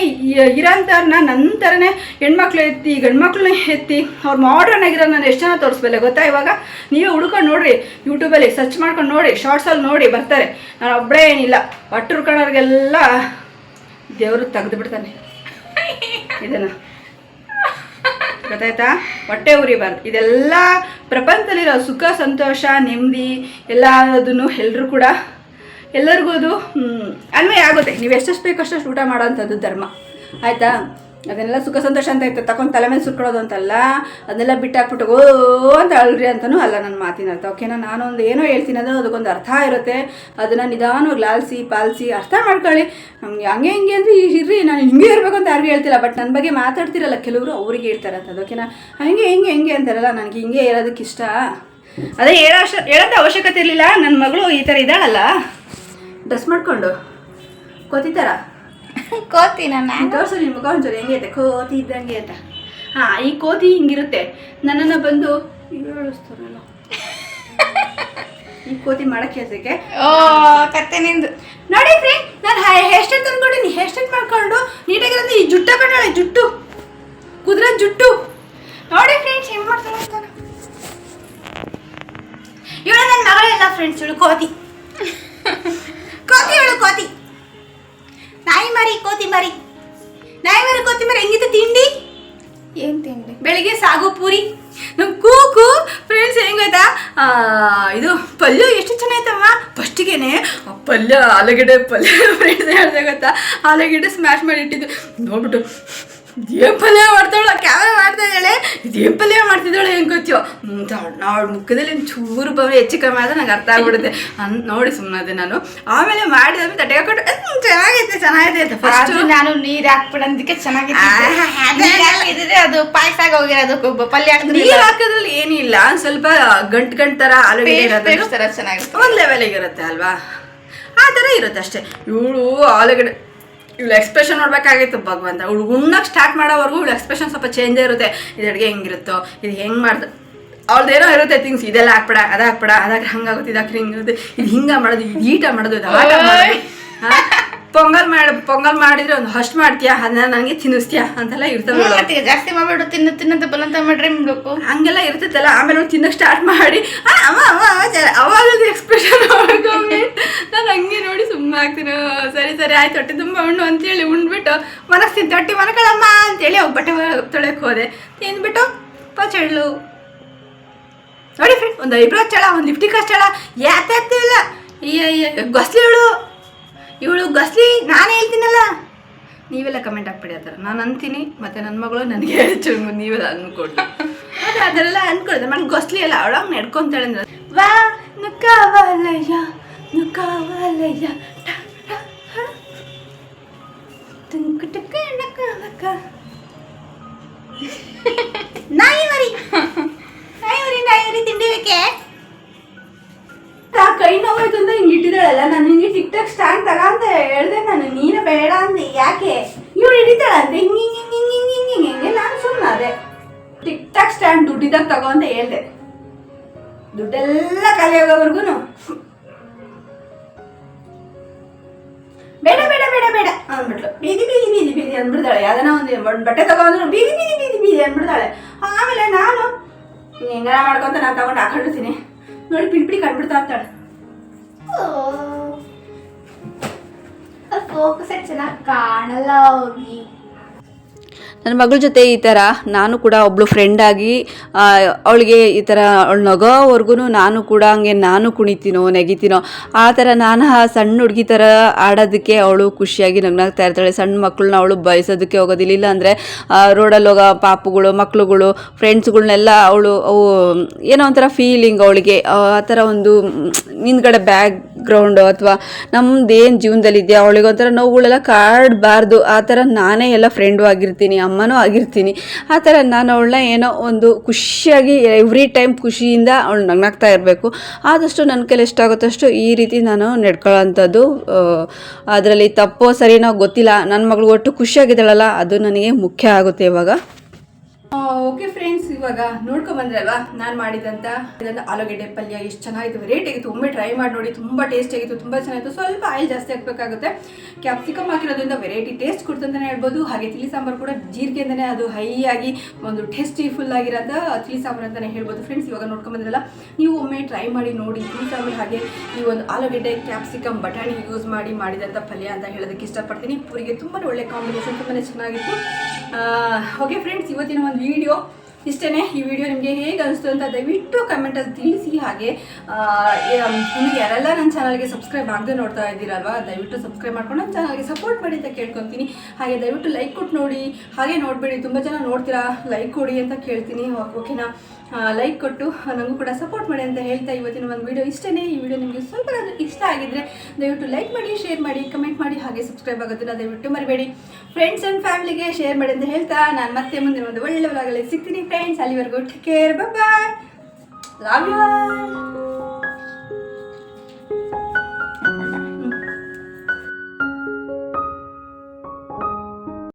ಇರೋಂಥವ್ರನ್ನ ನಂತರನೇ ಹೆಣ್ಮಕ್ಳು ಎತ್ತಿ, ಗಂಡ್ಮಕ್ಳನ್ನ ಎತ್ತಿ, ಅವ್ರು ಮಾಡ್ರನ್ ಆಗಿರೋ ನಾನು ಎಷ್ಟು ಜನ ತೋರಿಸ್ಬೇಲೆ ಗೊತ್ತಾ ಇವಾಗ? ನೀವೇ ಹುಡ್ಕೊಂಡು ನೋಡ್ರಿ ಯೂಟ್ಯೂಬಲ್ಲಿ ಸರ್ಚ್ ಮಾಡ್ಕೊಂಡು ನೋಡಿ ಶಾರ್ಟ್ಸಲ್ಲಿ ನೋಡಿ ಬರ್ತಾರೆ. ನಾನು ಒಬ್ಬಳೇ ಏನಿಲ್ಲ ಒಟ್ಟು ಹುಡ್ಕೊಳ್ಳೋರಿಗೆಲ್ಲ ದೇವರು ತೆಗೆದು ಬಿಡ್ತಾನೆ ಇದನ್ನು. ಗೊತ್ತಾಯ್ತಾ? ಹೊಟ್ಟೆ ಉರಿಬಾರ್ದು. ಇದೆಲ್ಲ ಪ್ರಪಂಚದಲ್ಲಿರೋ ಸುಖ, ಸಂತೋಷ, ನೆಮ್ಮದಿ, ಎಲ್ಲದನ್ನು ಎಲ್ಲರೂ ಕೂಡ ಎಲ್ಲರಿಗೂ ಅದು ಅನ್ವಯ ಆಗುತ್ತೆ. ನೀವು ಎಷ್ಟೆಷ್ಟು ಬೇಕು ಅಷ್ಟಷ್ಟು ಊಟ ಮಾಡೋವಂಥದ್ದು ಧರ್ಮ. ಆಯಿತಾ? ಅದನ್ನೆಲ್ಲ ಸುಖ ಸಂತೋಷ ಅಂತ ಇತ್ತು. ತಗೊಂಡು ತಲೆ ಮೇಲೆ ಸುಟ್ಕೊಳ್ಳೋದು ಅಂತಲ್ಲ, ಅದನ್ನೆಲ್ಲ ಬಿಟ್ಟಾಕ್ಬಿಟ್ಟು, ಓ ಅಂತ ಅಳ್ರಿ ಅಂತಲೂ ಅಲ್ಲ ನನ್ನ ಮಾತಿನ ಅರ್ಥ. ಓಕೆನಾ ನಾನೊಂದು ಏನೋ ಹೇಳ್ತೀನಿ ಅಂದ್ರೆ ಅದಕ್ಕೊಂದು ಅರ್ಥ ಇರುತ್ತೆ. ಅದನ್ನು ನಿಧಾನವಾಗಿ ಲಾಲಿಸಿ, ಪಾಲಿಸಿ ಅರ್ಥ ಮಾಡ್ಕೊಳ್ಳಿ. ನಮ್ಗೆ ಹಂಗೆ ಹಿಂಗೆ ಅಂದರೆ ಇರ್ರಿ, ನಾನು ಹಿಂಗೆ ಇರಬೇಕು ಅಂತ ಯಾರಿಗೂ ಹೇಳ್ತಿಲ್ಲ ಬಟ್ ನನ್ನ ಬಗ್ಗೆ ಮಾತಾಡ್ತಿರಲ್ಲ, ಕೆಲವರು ಅವ್ರಿಗೆ ಹೇಳ್ತಾರೆ ಅಂತ ಓಕೆನಾ ಹಂಗೆ ಹಿಂಗೆ ಹಿಂಗೆ ಅಂತಾರಲ್ಲ, ನನಗೆ ಹಿಂಗೆ ಇರೋದಕ್ಕೆ ಇಷ್ಟ. ಅದೇ ಹೇಳೋ ಹೇಳೋದ ಅವಶ್ಯಕತೆ ಇರಲಿಲ್ಲ ನನ್ನ ಮಗಳು ಈ ಥರ ಇದ್ದಾಳಲ್ಲ. ಡ್ರೆಸ್ ಮಾಡಿಕೊಂಡು. ಕೋತಿತಾರ? ಕೋತಿ ನನ್ನ ತೋರ್ಸು ನಿಮ್ಮ ಮುಖ ಒಂಚೂರು ಹೆಂಗೆ ಐತೆ ಕೋತಿ ಇದ್ದಂಗೆ ಅಂತ ಹಾ ಈ ಕೋತಿ ಹಿಂಗಿರುತ್ತೆ. ನನ್ನನ್ನು ಬಂದು ಹೇಳಿಸ್ತಾರಲ್ಲ ಈ ಕೋತಿ ಮಾಡಕ್ಕೆ ಕೆಲಸಕ್ಕೆ ಓ ಕತ್ತೆ ನಿಂದು. ನೋಡಿ ಫ್ರೆಂಡ್ ನಾನು ಹೇರ್ ಸ್ಟೈಲ್ ತಂದ್ಕೊಟ್ಟಿನಿ ಹೇರ್ ಸ್ಟೈಲ್ ಮಾಡ್ಕೊಂಡು ನೀಟಾಗಿರೋದು ಈ ಜುಟ್ಟ ಕಣ್ಣಾಳೆ ಜುಟ್ಟು. ಕುದುರೆ ಜುಟ್ಟು. ನೋಡಿ ಫ್ರೆಂಡ್ಸ್ ಹೆಂಗ್ ಮಾಡ್ತಾನೆ ಅಂತ ಇವಳು ನನ್ನ ಮಗಳೆಲ್ಲ ಫ್ರೆಂಡ್ಸ್ ಇವಳು ಕೋತಿ. ಕೋತಿ ಇವಳು ಕೋತಿ. ನಾಯಿ ಮರಿ ಕೋತಿ ಮರಿ. ನಾಯಿ ಮರಿ ಕೋತಿ ಮರಿ ಹೆಂಗಿತ್ತು ತಿಂಡಿ? ಏನು ತಿಂಡಿ? ಬೆಳಿಗ್ಗೆ ಸಾಗು ಪೂರಿ. ನಮ್ಮ ಕೂಕು ಫ್ರೆಂಡ್ಸ್ ಹೆಂಗಾಯ್ತಾ ಇದು ಪಲ್ಯ ಎಷ್ಟು ಚೆನ್ನಾಯ್ತಮ್ಮ ಫಸ್ಟಿಗೆನೆ ಪಲ್ಯ ಆಲೂಗಡ್ಡೆ ಪಲ್ಯ ಫ್ರೆಂಡ್ಸ್ ಹೇಳ್ದೆ ಗೊತ್ತಾ? ಆಲೂಗಡ್ಡೆ ಸ್ಮ್ಯಾಶ್ ಮಾಡಿ ಇಟ್ಟಿದ್ದು. ನೋಡ್ಬಿಟ್ಟು ಇದೇನು ಪಲ್ಯ ಮಾಡ್ತಾವಳ ಕ್ಯಾಮ್ರಾ ಮಾಡ್ತಾ ಇದ್ದಾಳೆ ಇದೇನು ಪಲ್ಯ ಮಾಡ್ತಿದ್ದಾಳೆ ಹೆಂಗೆ ಗೊತ್ತೋ? ಅವಳ ಮುಖದಲ್ಲಿ ಚೂರು ಬರೋ ಹೆಚ್ಚು ಕಮ್ಮಿ ಆದ್ರೆ ನಂಗೆ ಅರ್ಥ ಆಗ್ಬಿಡುತ್ತೆ. ಅಂತ ನೋಡಿ ಸುಮ್ಮನೆ ನಾನು. ಆಮೇಲೆ ಮಾಡಿದ ತಟ್ಟೆ ಹಾಕೊಂಡು "ಹ್ಮ್, ಚೆನ್ನಾಗೈತೆ ಚೆನ್ನಾಗಿದೆ ಅಂತ ಫಸ್ಟ್ ನಾನು ನೀರು ಹಾಕ್ಬಿಡೋದಕ್ಕೆ ಚೆನ್ನಾಗಿದೆ ಅದೇ. ಪಾಯಸ ಆಗಿ ಹೋಗಿರೋದು ಕ- ಪಲ್ಯ ನೀರು ಹಾಕೋದ್ರಲ್ಲಿ ಏನಿಲ್ಲ ಸ್ವಲ್ಪ ಗಂಟು ಗಂಟು ತರ ಆಲೂಗಡ್ಡೆ ಚೆನ್ನಾಗಿತ್ತು ಒಂದ್ ಲೆವೆಲಿಗೆ ಇರುತ್ತೆ ಅಲ್ವಾ? ಆ ಥರ ಇರುತ್ತೆ ಅಷ್ಟೇ. ಇವಳು ಆಲೂಗಡ್ಡೆ ಇವಳು ಎಕ್ಸ್ಪ್ರೆಷನ್ ನೋಡ್ಬೇಕಾಗಿತ್ತು ಭಗವಂತ. ಇವಳು ಉಣ್ಣಕ್ಕೆ ಸ್ಟಾರ್ಟ್ ಮಾಡೋವರೆಗೂ ಇವಳು ಎಕ್ಸ್ಪ್ರೆಷನ್ ಸ್ವಲ್ಪ ಚೇಂಜೇ ಇರುತ್ತೆ. ಇದು ಅಡುಗೆ ಹೆಂಗಿರುತ್ತೋ ಇದು ಹೆಂಗೆ ಮಾಡ್ದೆ ಅವ್ಳದ್ದೇನೋ ಇರುತ್ತೆ ಥಿಂಗ್ಸ್ ಇದೆಲ್ಲ ಹಾಕ್ಬೇಡ ಅದು ಹಾಕ್ಬೇಡ ಹಂಗಾಗುತ್ತೆ ಇದಾಕ್ರೆ ಹಿಂಗಿರುತ್ತೆ ಇದು ಹಿಂಗೆ ಮಾಡೋದು ಇದು ಈಟ ಮಾಡೋದು ಇದು ಆಟ ಮಾಡೋದು. ಹಾ? ಪೊಂಗಲ್ ಮಾಡಿ ಪೊಂಗಲ್ ಮಾಡಿದ್ರೆ ಒಂದು ಹಸ್ಟ್ ಮಾಡ್ತೀಯಾ? ಅದನ್ನ ನನಗೆ ತಿನ್ನಿಸ್ತೀಯಾ? ಅಂತೆಲ್ಲ. ಮತ್ತೆ ಜಾಸ್ತಿ ಮಾಡ್ಬಿಡು ತಿನ್ನು ತಿನ್ನಂತ ಬಲಂತ ಮಾಡ್ರೆ ಮಾಡ್ಬೇಕು ಹಂಗೆಲ್ಲ ಇರ್ತೈತಲ್ಲ ಆಮೇಲೆ ಒಂದು ತಿನ್ನಕ್ಕೆ ಸ್ಟಾರ್ಟ್ ಮಾಡಿ. ಅವ ಅವ ಅವ ಅವಾಗದು ಎಕ್ಸ್ಪ್ರೆಷನ್ ನಾನು ಹಂಗೆ ನೋಡಿ ಸುಮ್ಮನೆ ಆಗ್ತೀನಿ. ಸರಿ ಸರಿ ಆಯ್ತು ಹೊಟ್ಟೆ ತುಂಬ ಉಣ್ಣು ಅಂತೇಳಿ ಉಂಡ್ಬಿಟ್ಟು ಮನಸ್ಸಿನ ತೊಟ್ಟಿ ಮನಕಳಮ್ಮ ಅಂತೇಳಿ ಅವ್ರು ಬಟ್ಟೆ ತೊಳೆಯಕ್ಕೆ ಹೋದೆ. ತಿಂದ್ಬಿಟ್ಟು ಪಚಳ್ಳು ನೋಡಿ ಫ್ರೆಂಡ್ ಒಂದು ಐಬ್ರೋ ಹಚ್ಚಳ ಒಂದು ಲಿಫ್ಟಿಕ್ ಹಚ್ಚಳ ಯಾತಿಲ್ಲ ಗಸ್ಲಿ ಇವಳು ಇವಳು ಗಸ್ಲಿ, ನಾನು ಹೇಳ್ತೀನಲ್ಲ? ನೀವೆಲ್ಲ ಕಮೆಂಟ್ ಹಾಕ್ಬಿಡಿ ಆ ನಾನು ಅಂತೀನಿ, ಮತ್ತು ನನ್ನ ಮಗಳು ನನಗೆ ಹೆಚ್ಚು ನೀವೆಲ್ಲ ಅಂದ್ಕೊಂಡು ಮತ್ತು ಅದರೆಲ್ಲ ಅಂದ್ಕೊಳ್ತಾರೆ ನನಗೆ ಗೊಸ್ಲಿ ಎಲ್ಲ ಅವಳಂಗೆ ನಡ್ಕೊಂತಾಳೆ ಅಂದ್ರೆ. ವಾ ನುಕ್ಕಾವಲಯ್ಯ ನುಕ್ಕಾವಲಯ್ಯ. ನಾಯಿ ಮರಿ. ನಾಯಿ ಮರಿ ನಾಯಿ ಮರಿ ತಿಂಡಿ ಬೇಕೆ? ಕೈ ನೋವಾಯ್ತು ಅಂತ ಹಿಂಗೆ ಇಟ್ಟಿದ್ದಾಳಲ್ಲ? ನಾನು ನಿಂಗೆ ಟಿಕ್ ಟಾಕ್ ಸ್ಟ್ಯಾಂಡ್ ತಗ ಅಂತ ಹೇಳ್ದೆ ನಾನು. ನೀನು ಬೇಡ ಅಂದೆ. ಯಾಕೆ? ಇವಳು ಹಿಡಿತಾಳಂತೆ. ಹಿಂಗೆ ಹಿಂಗೆ ಹಿಂಗೆ ಹಿಂಗೆ ಹಿಂಗೆ ಹಿಂಗೆ ಹಿಂಗೆ ನಾನು ಸುಮ್ಮನೆ ಅದೇ. ಟಿಕ್ ಟಾಕ್ ಸ್ಟ್ಯಾಂಡ್ ದುಡ್ಡಿದಾಗ ತಗೋ ಅಂತ ಹೇಳ್ದೆ. ದುಡ್ಡೆಲ್ಲ ಖಾಲಿ ಆಗೋವರೆಗೂ ಬೇಡ ಬೇಡ ಬೇಡ ಬೇಡ ಅಂದ್ಬಿಟ್ಲು. ಬೀದಿ ಬೀದಿ ಬೀದಿ ಬೀದಿ ಅಂದ್ಬಿಡ್ತಾಳೆ. ಯಾವ್ದನ ಒಂದು ಬಟ್ಟೆ ತಗೊಂಡ್ರು ಬೀದಿ ಬೀದಿ ಬೀದಿ ಬೀದಿ ಅಂದ್ಬಿಡ್ತಾಳೆ. ಆಮೇಲೆ ನಾನು ಹೆಂಗಾರ ಮಾಡ್ಕೊಂತ ನಾನು ತಗೊಂಡು ಹಾಕೊಂಡಿರ್ತೀನಿ ನೋಡಿ ಪಿಂಪಿಡಿ ಪಿಡಿ ಕಂಡ್ಬಿಡ್ತಾ ಅಂತಾಳೆ ಫೋಕಸ್ ಚೆನ್ನಾಗಿ ಕಾಣಲ್ಲ ಹೋಗಿ ನನ್ನ ಮಗಳ ಜೊತೆ ಈ ಥರ ನಾನು ಕೂಡ ಒಬ್ಳು ಫ್ರೆಂಡಾಗಿ ಅವಳಿಗೆ ಈ ಥರ ಅವಳು ನಗೋವರೆಗೂ ನಾನು ಕೂಡ ಹಂಗೆ ನಾನು ಕುಣಿತೀನೋ, ನೆಗಿತೀನೋ, ಆ ಥರ ನಾನು ಆ ಸಣ್ಣ ಹುಡುಗಿ ಥರ ಆಡೋದಕ್ಕೆ ಅವಳು ಖುಷಿಯಾಗಿ ನಗ್ನಾಗ್ತಾ ಇರ್ತಾಳೆ. ಸಣ್ಣ ಮಕ್ಕಳನ್ನ ಅವಳು ಬಯಸೋದಕ್ಕೆ ಹೋಗೋದಿಲ್ಲ. ಇಲ್ಲ ಅಂದರೆ ರೋಡಲ್ಲಿ ಹೋಗೋ ಪಾಪುಗಳು ಮಕ್ಕಳುಗಳು ಫ್ರೆಂಡ್ಸ್ಗಳನ್ನೆಲ್ಲ ಅವಳು, ಅವು ಏನೋ ಒಂಥರ ಫೀಲಿಂಗ್ ಅವಳಿಗೆ. ಆ ಥರ ಒಂದು ಹಿಂದ್ಗಡೆ ಬ್ಯಾಕ್ ಗ್ರೌಂಡು ಅಥವಾ ನಮ್ದು ಏನು ಜೀವನದಲ್ಲಿದೆಯಾ ಅವಳಿಗೆ ಒಂಥರ ನೋವುಗಳೆಲ್ಲ ಕಾಡಬಾರ್ದು. ಆ ಥರ ನಾನೇ ಎಲ್ಲ ಫ್ರೆಂಡು ಆಗಿರ್ತೀನಿ, ಅಮ್ಮನೂ ಆಗಿರ್ತೀನಿ. ಆ ಥರ ನಾನು ಅವಳನ್ನ ಏನೋ ಒಂದು ಖುಷಿಯಾಗಿ ಎವ್ರಿ ಟೈಮ್ ಖುಷಿಯಿಂದ ಅವಳು ನಗ್ನಾಗ್ತಾ ಇರಬೇಕು. ಆದಷ್ಟು ನನ್ನ ಕೈಲಿ ಎಷ್ಟಾಗುತ್ತಷ್ಟು ಈ ರೀತಿ ನಾನು ನಡ್ಕೊಳ್ಳೋವಂಥದ್ದು ಅದರಲ್ಲಿ ತಪ್ಪೋ ಸರಿನೋ ಗೊತ್ತಿಲ್ಲ. ನನ್ನ ಮಗಳು ಒಟ್ಟು ಖುಷಿಯಾಗಿದ್ದಾಳಲ್ಲ, ಅದು ನನಗೆ ಮುಖ್ಯ ಆಗುತ್ತೆ ಇವಾಗ. ಓಕೆ ಫ್ರೆಂಡ್ಸ್ ಇವಾಗ ನೋಡ್ಕೊಂಬಂದ್ರಲ್ವಾ ನಾನು ಮಾಡಿದಂಥ ಇದೊಂದು ಆಲೂಗೆಡ್ಡೆ ಪಲ್ಯ, ಎಷ್ಟು ಚೆನ್ನಾಗಿತ್ತು ವೆರೈಟಿ ಆಗಿತ್ತು. ಒಮ್ಮೆ ಟ್ರೈ ಮಾಡಿ ನೋಡಿ, ತುಂಬ ಟೇಸ್ಟ್ ಆಗಿತ್ತು, ತುಂಬ ಚೆನ್ನಾಗಿತ್ತು. ಸ್ವಲ್ಪ ಆಯಿಲ್ ಜಾಸ್ತಿ ಹಾಕಬೇಕಾಗುತ್ತೆ. ಕ್ಯಾಪ್ಸಿಕಮ್ ಹಾಕಿರೋದ್ರಿಂದ ವೆರೈಟಿ ಟೇಸ್ಟ್ ಕೊಡ್ತಂತಾನೆ ಹೇಳ್ಬೋದು. ಹಾಗೆ ತಿಳಿ ಸಾಂಬಾರು ಕೂಡ ಜೀರಿಗೆಯಿಂದನೇ ಅದು ಹೈ ಆಗಿ ಒಂದು ಟೇಸ್ಟಿ ಫುಲ್ ಆಗಿರೋಂಥ ತಿಳಿ ಸಾಂಬಾರು ಅಂತಲೇ ಹೇಳ್ಬೋದು. ಫ್ರೆಂಡ್ಸ್ ಇವಾಗ ನೋಡ್ಕೊಂಬಂದ್ರಲ್ಲ ನೀವು ಒಮ್ಮೆ ಟ್ರೈ ಮಾಡಿ ನೋಡಿ ತಿಳಿ ಸಾಂಬಾರು ಹಾಗೆ ಈ ಒಂದು ಆಲೂಗೆಡ್ಡೆ ಕ್ಯಾಪ್ಸಿಕಮ್ ಬಟಾಣಿ ಯೂಸ್ ಮಾಡಿ ಮಾಡಿದಂಥ ಪಲ್ಯ ಅಂತ ಹೇಳೋದಕ್ಕೆ ಇಷ್ಟಪಡ್ತೀನಿ. ಪೂರಿಗೆ ತುಂಬಾ ಒಳ್ಳೆ ಕಾಂಬಿನೇಷನ್ ತುಂಬಾ ಚೆನ್ನಾಗಿತ್ತು. ಓಕೆ ಫ್ರೆಂಡ್ಸ್ ಇವತ್ತಿನ ಒಂದು ವಿಡಿಯೋ ಇಷ್ಟೇ ಈ ವಿಡಿಯೋ ನಿಮಗೆ ಹೇಗೆ ಅನಿಸ್ತು ಅಂತ ದಯವಿಟ್ಟು ಕಮೆಂಟಲ್ಲಿ ತಿಳಿಸಿ. ಹಾಗೆ ನಿಮಗೆ ಯಾರೆಲ್ಲ ನನ್ನ ಚಾನಲ್ಗೆ ಸಬ್ಸ್ಕ್ರೈಬ್ ಆಗದೆ ನೋಡ್ತಾ ಇದ್ದೀರಲ್ವಾ, ದಯವಿಟ್ಟು ಸಬ್ಸ್ಕ್ರೈಬ್ ಮಾಡ್ಕೊಂಡು ನನ್ನ ಚಾನಲ್ಗೆ ಸಪೋರ್ಟ್ ಮಾಡಿ ಅಂತ ಕೇಳ್ಕೊತೀನಿ. ಹಾಗೆ ದಯವಿಟ್ಟು ಲೈಕ್ ಕೊಟ್ಟು ನೋಡಿ. ಹಾಗೆ ನೋಡಬೇಡಿ, ತುಂಬ ಜನ ನೋಡ್ತೀರಾ ಲೈಕ್ ಕೊಡಿ ಅಂತ ಕೇಳ್ತೀನಿ. ಓಕೆನಾ ಲೈಕ್ ಕೊಟ್ಟು ನನಗೂ ಕೂಡ ಸಪೋರ್ಟ್ ಮಾಡಿ ಅಂತ ಹೇಳ್ತಾ ಇವತ್ತಿನ ಒಂದು ವಿಡಿಯೋ ಇಷ್ಟೇ ಈ ವಿಡಿಯೋ ನಿಮಗೆ ಸ್ವಲ್ಪ ಇಷ್ಟ ಆಗಿದ್ರೆ ದಯವಿಟ್ಟು ಲೈಕ್ ಮಾಡಿ ಶೇರ್ ಮಾಡಿ ಕಮೆಂಟ್ ಮಾಡಿ, ಹಾಗೆ ಸಬ್ಸ್ಕ್ರೈಬ್ ಆಗೋದನ್ನ ದಯವಿಟ್ಟು ಮರಿಬೇಡಿ. ಫ್ರೆಂಡ್ಸ್ ಆ್ಯಂಡ್ ಫ್ಯಾಮಿಲಿಗೆ ಶೇರ್ ಮಾಡಿ ಅಂತ ಹೇಳ್ತಾ ನಾನು ಮತ್ತೆ ಮುಂದೆ ಒಂದು ಒಳ್ಳೆ ಸಿಗ್ತೀನಿ ಫ್ರೆಂಡ್ಸ್ ಅಲ್ಲಿವರೆಗೂ take care bye love you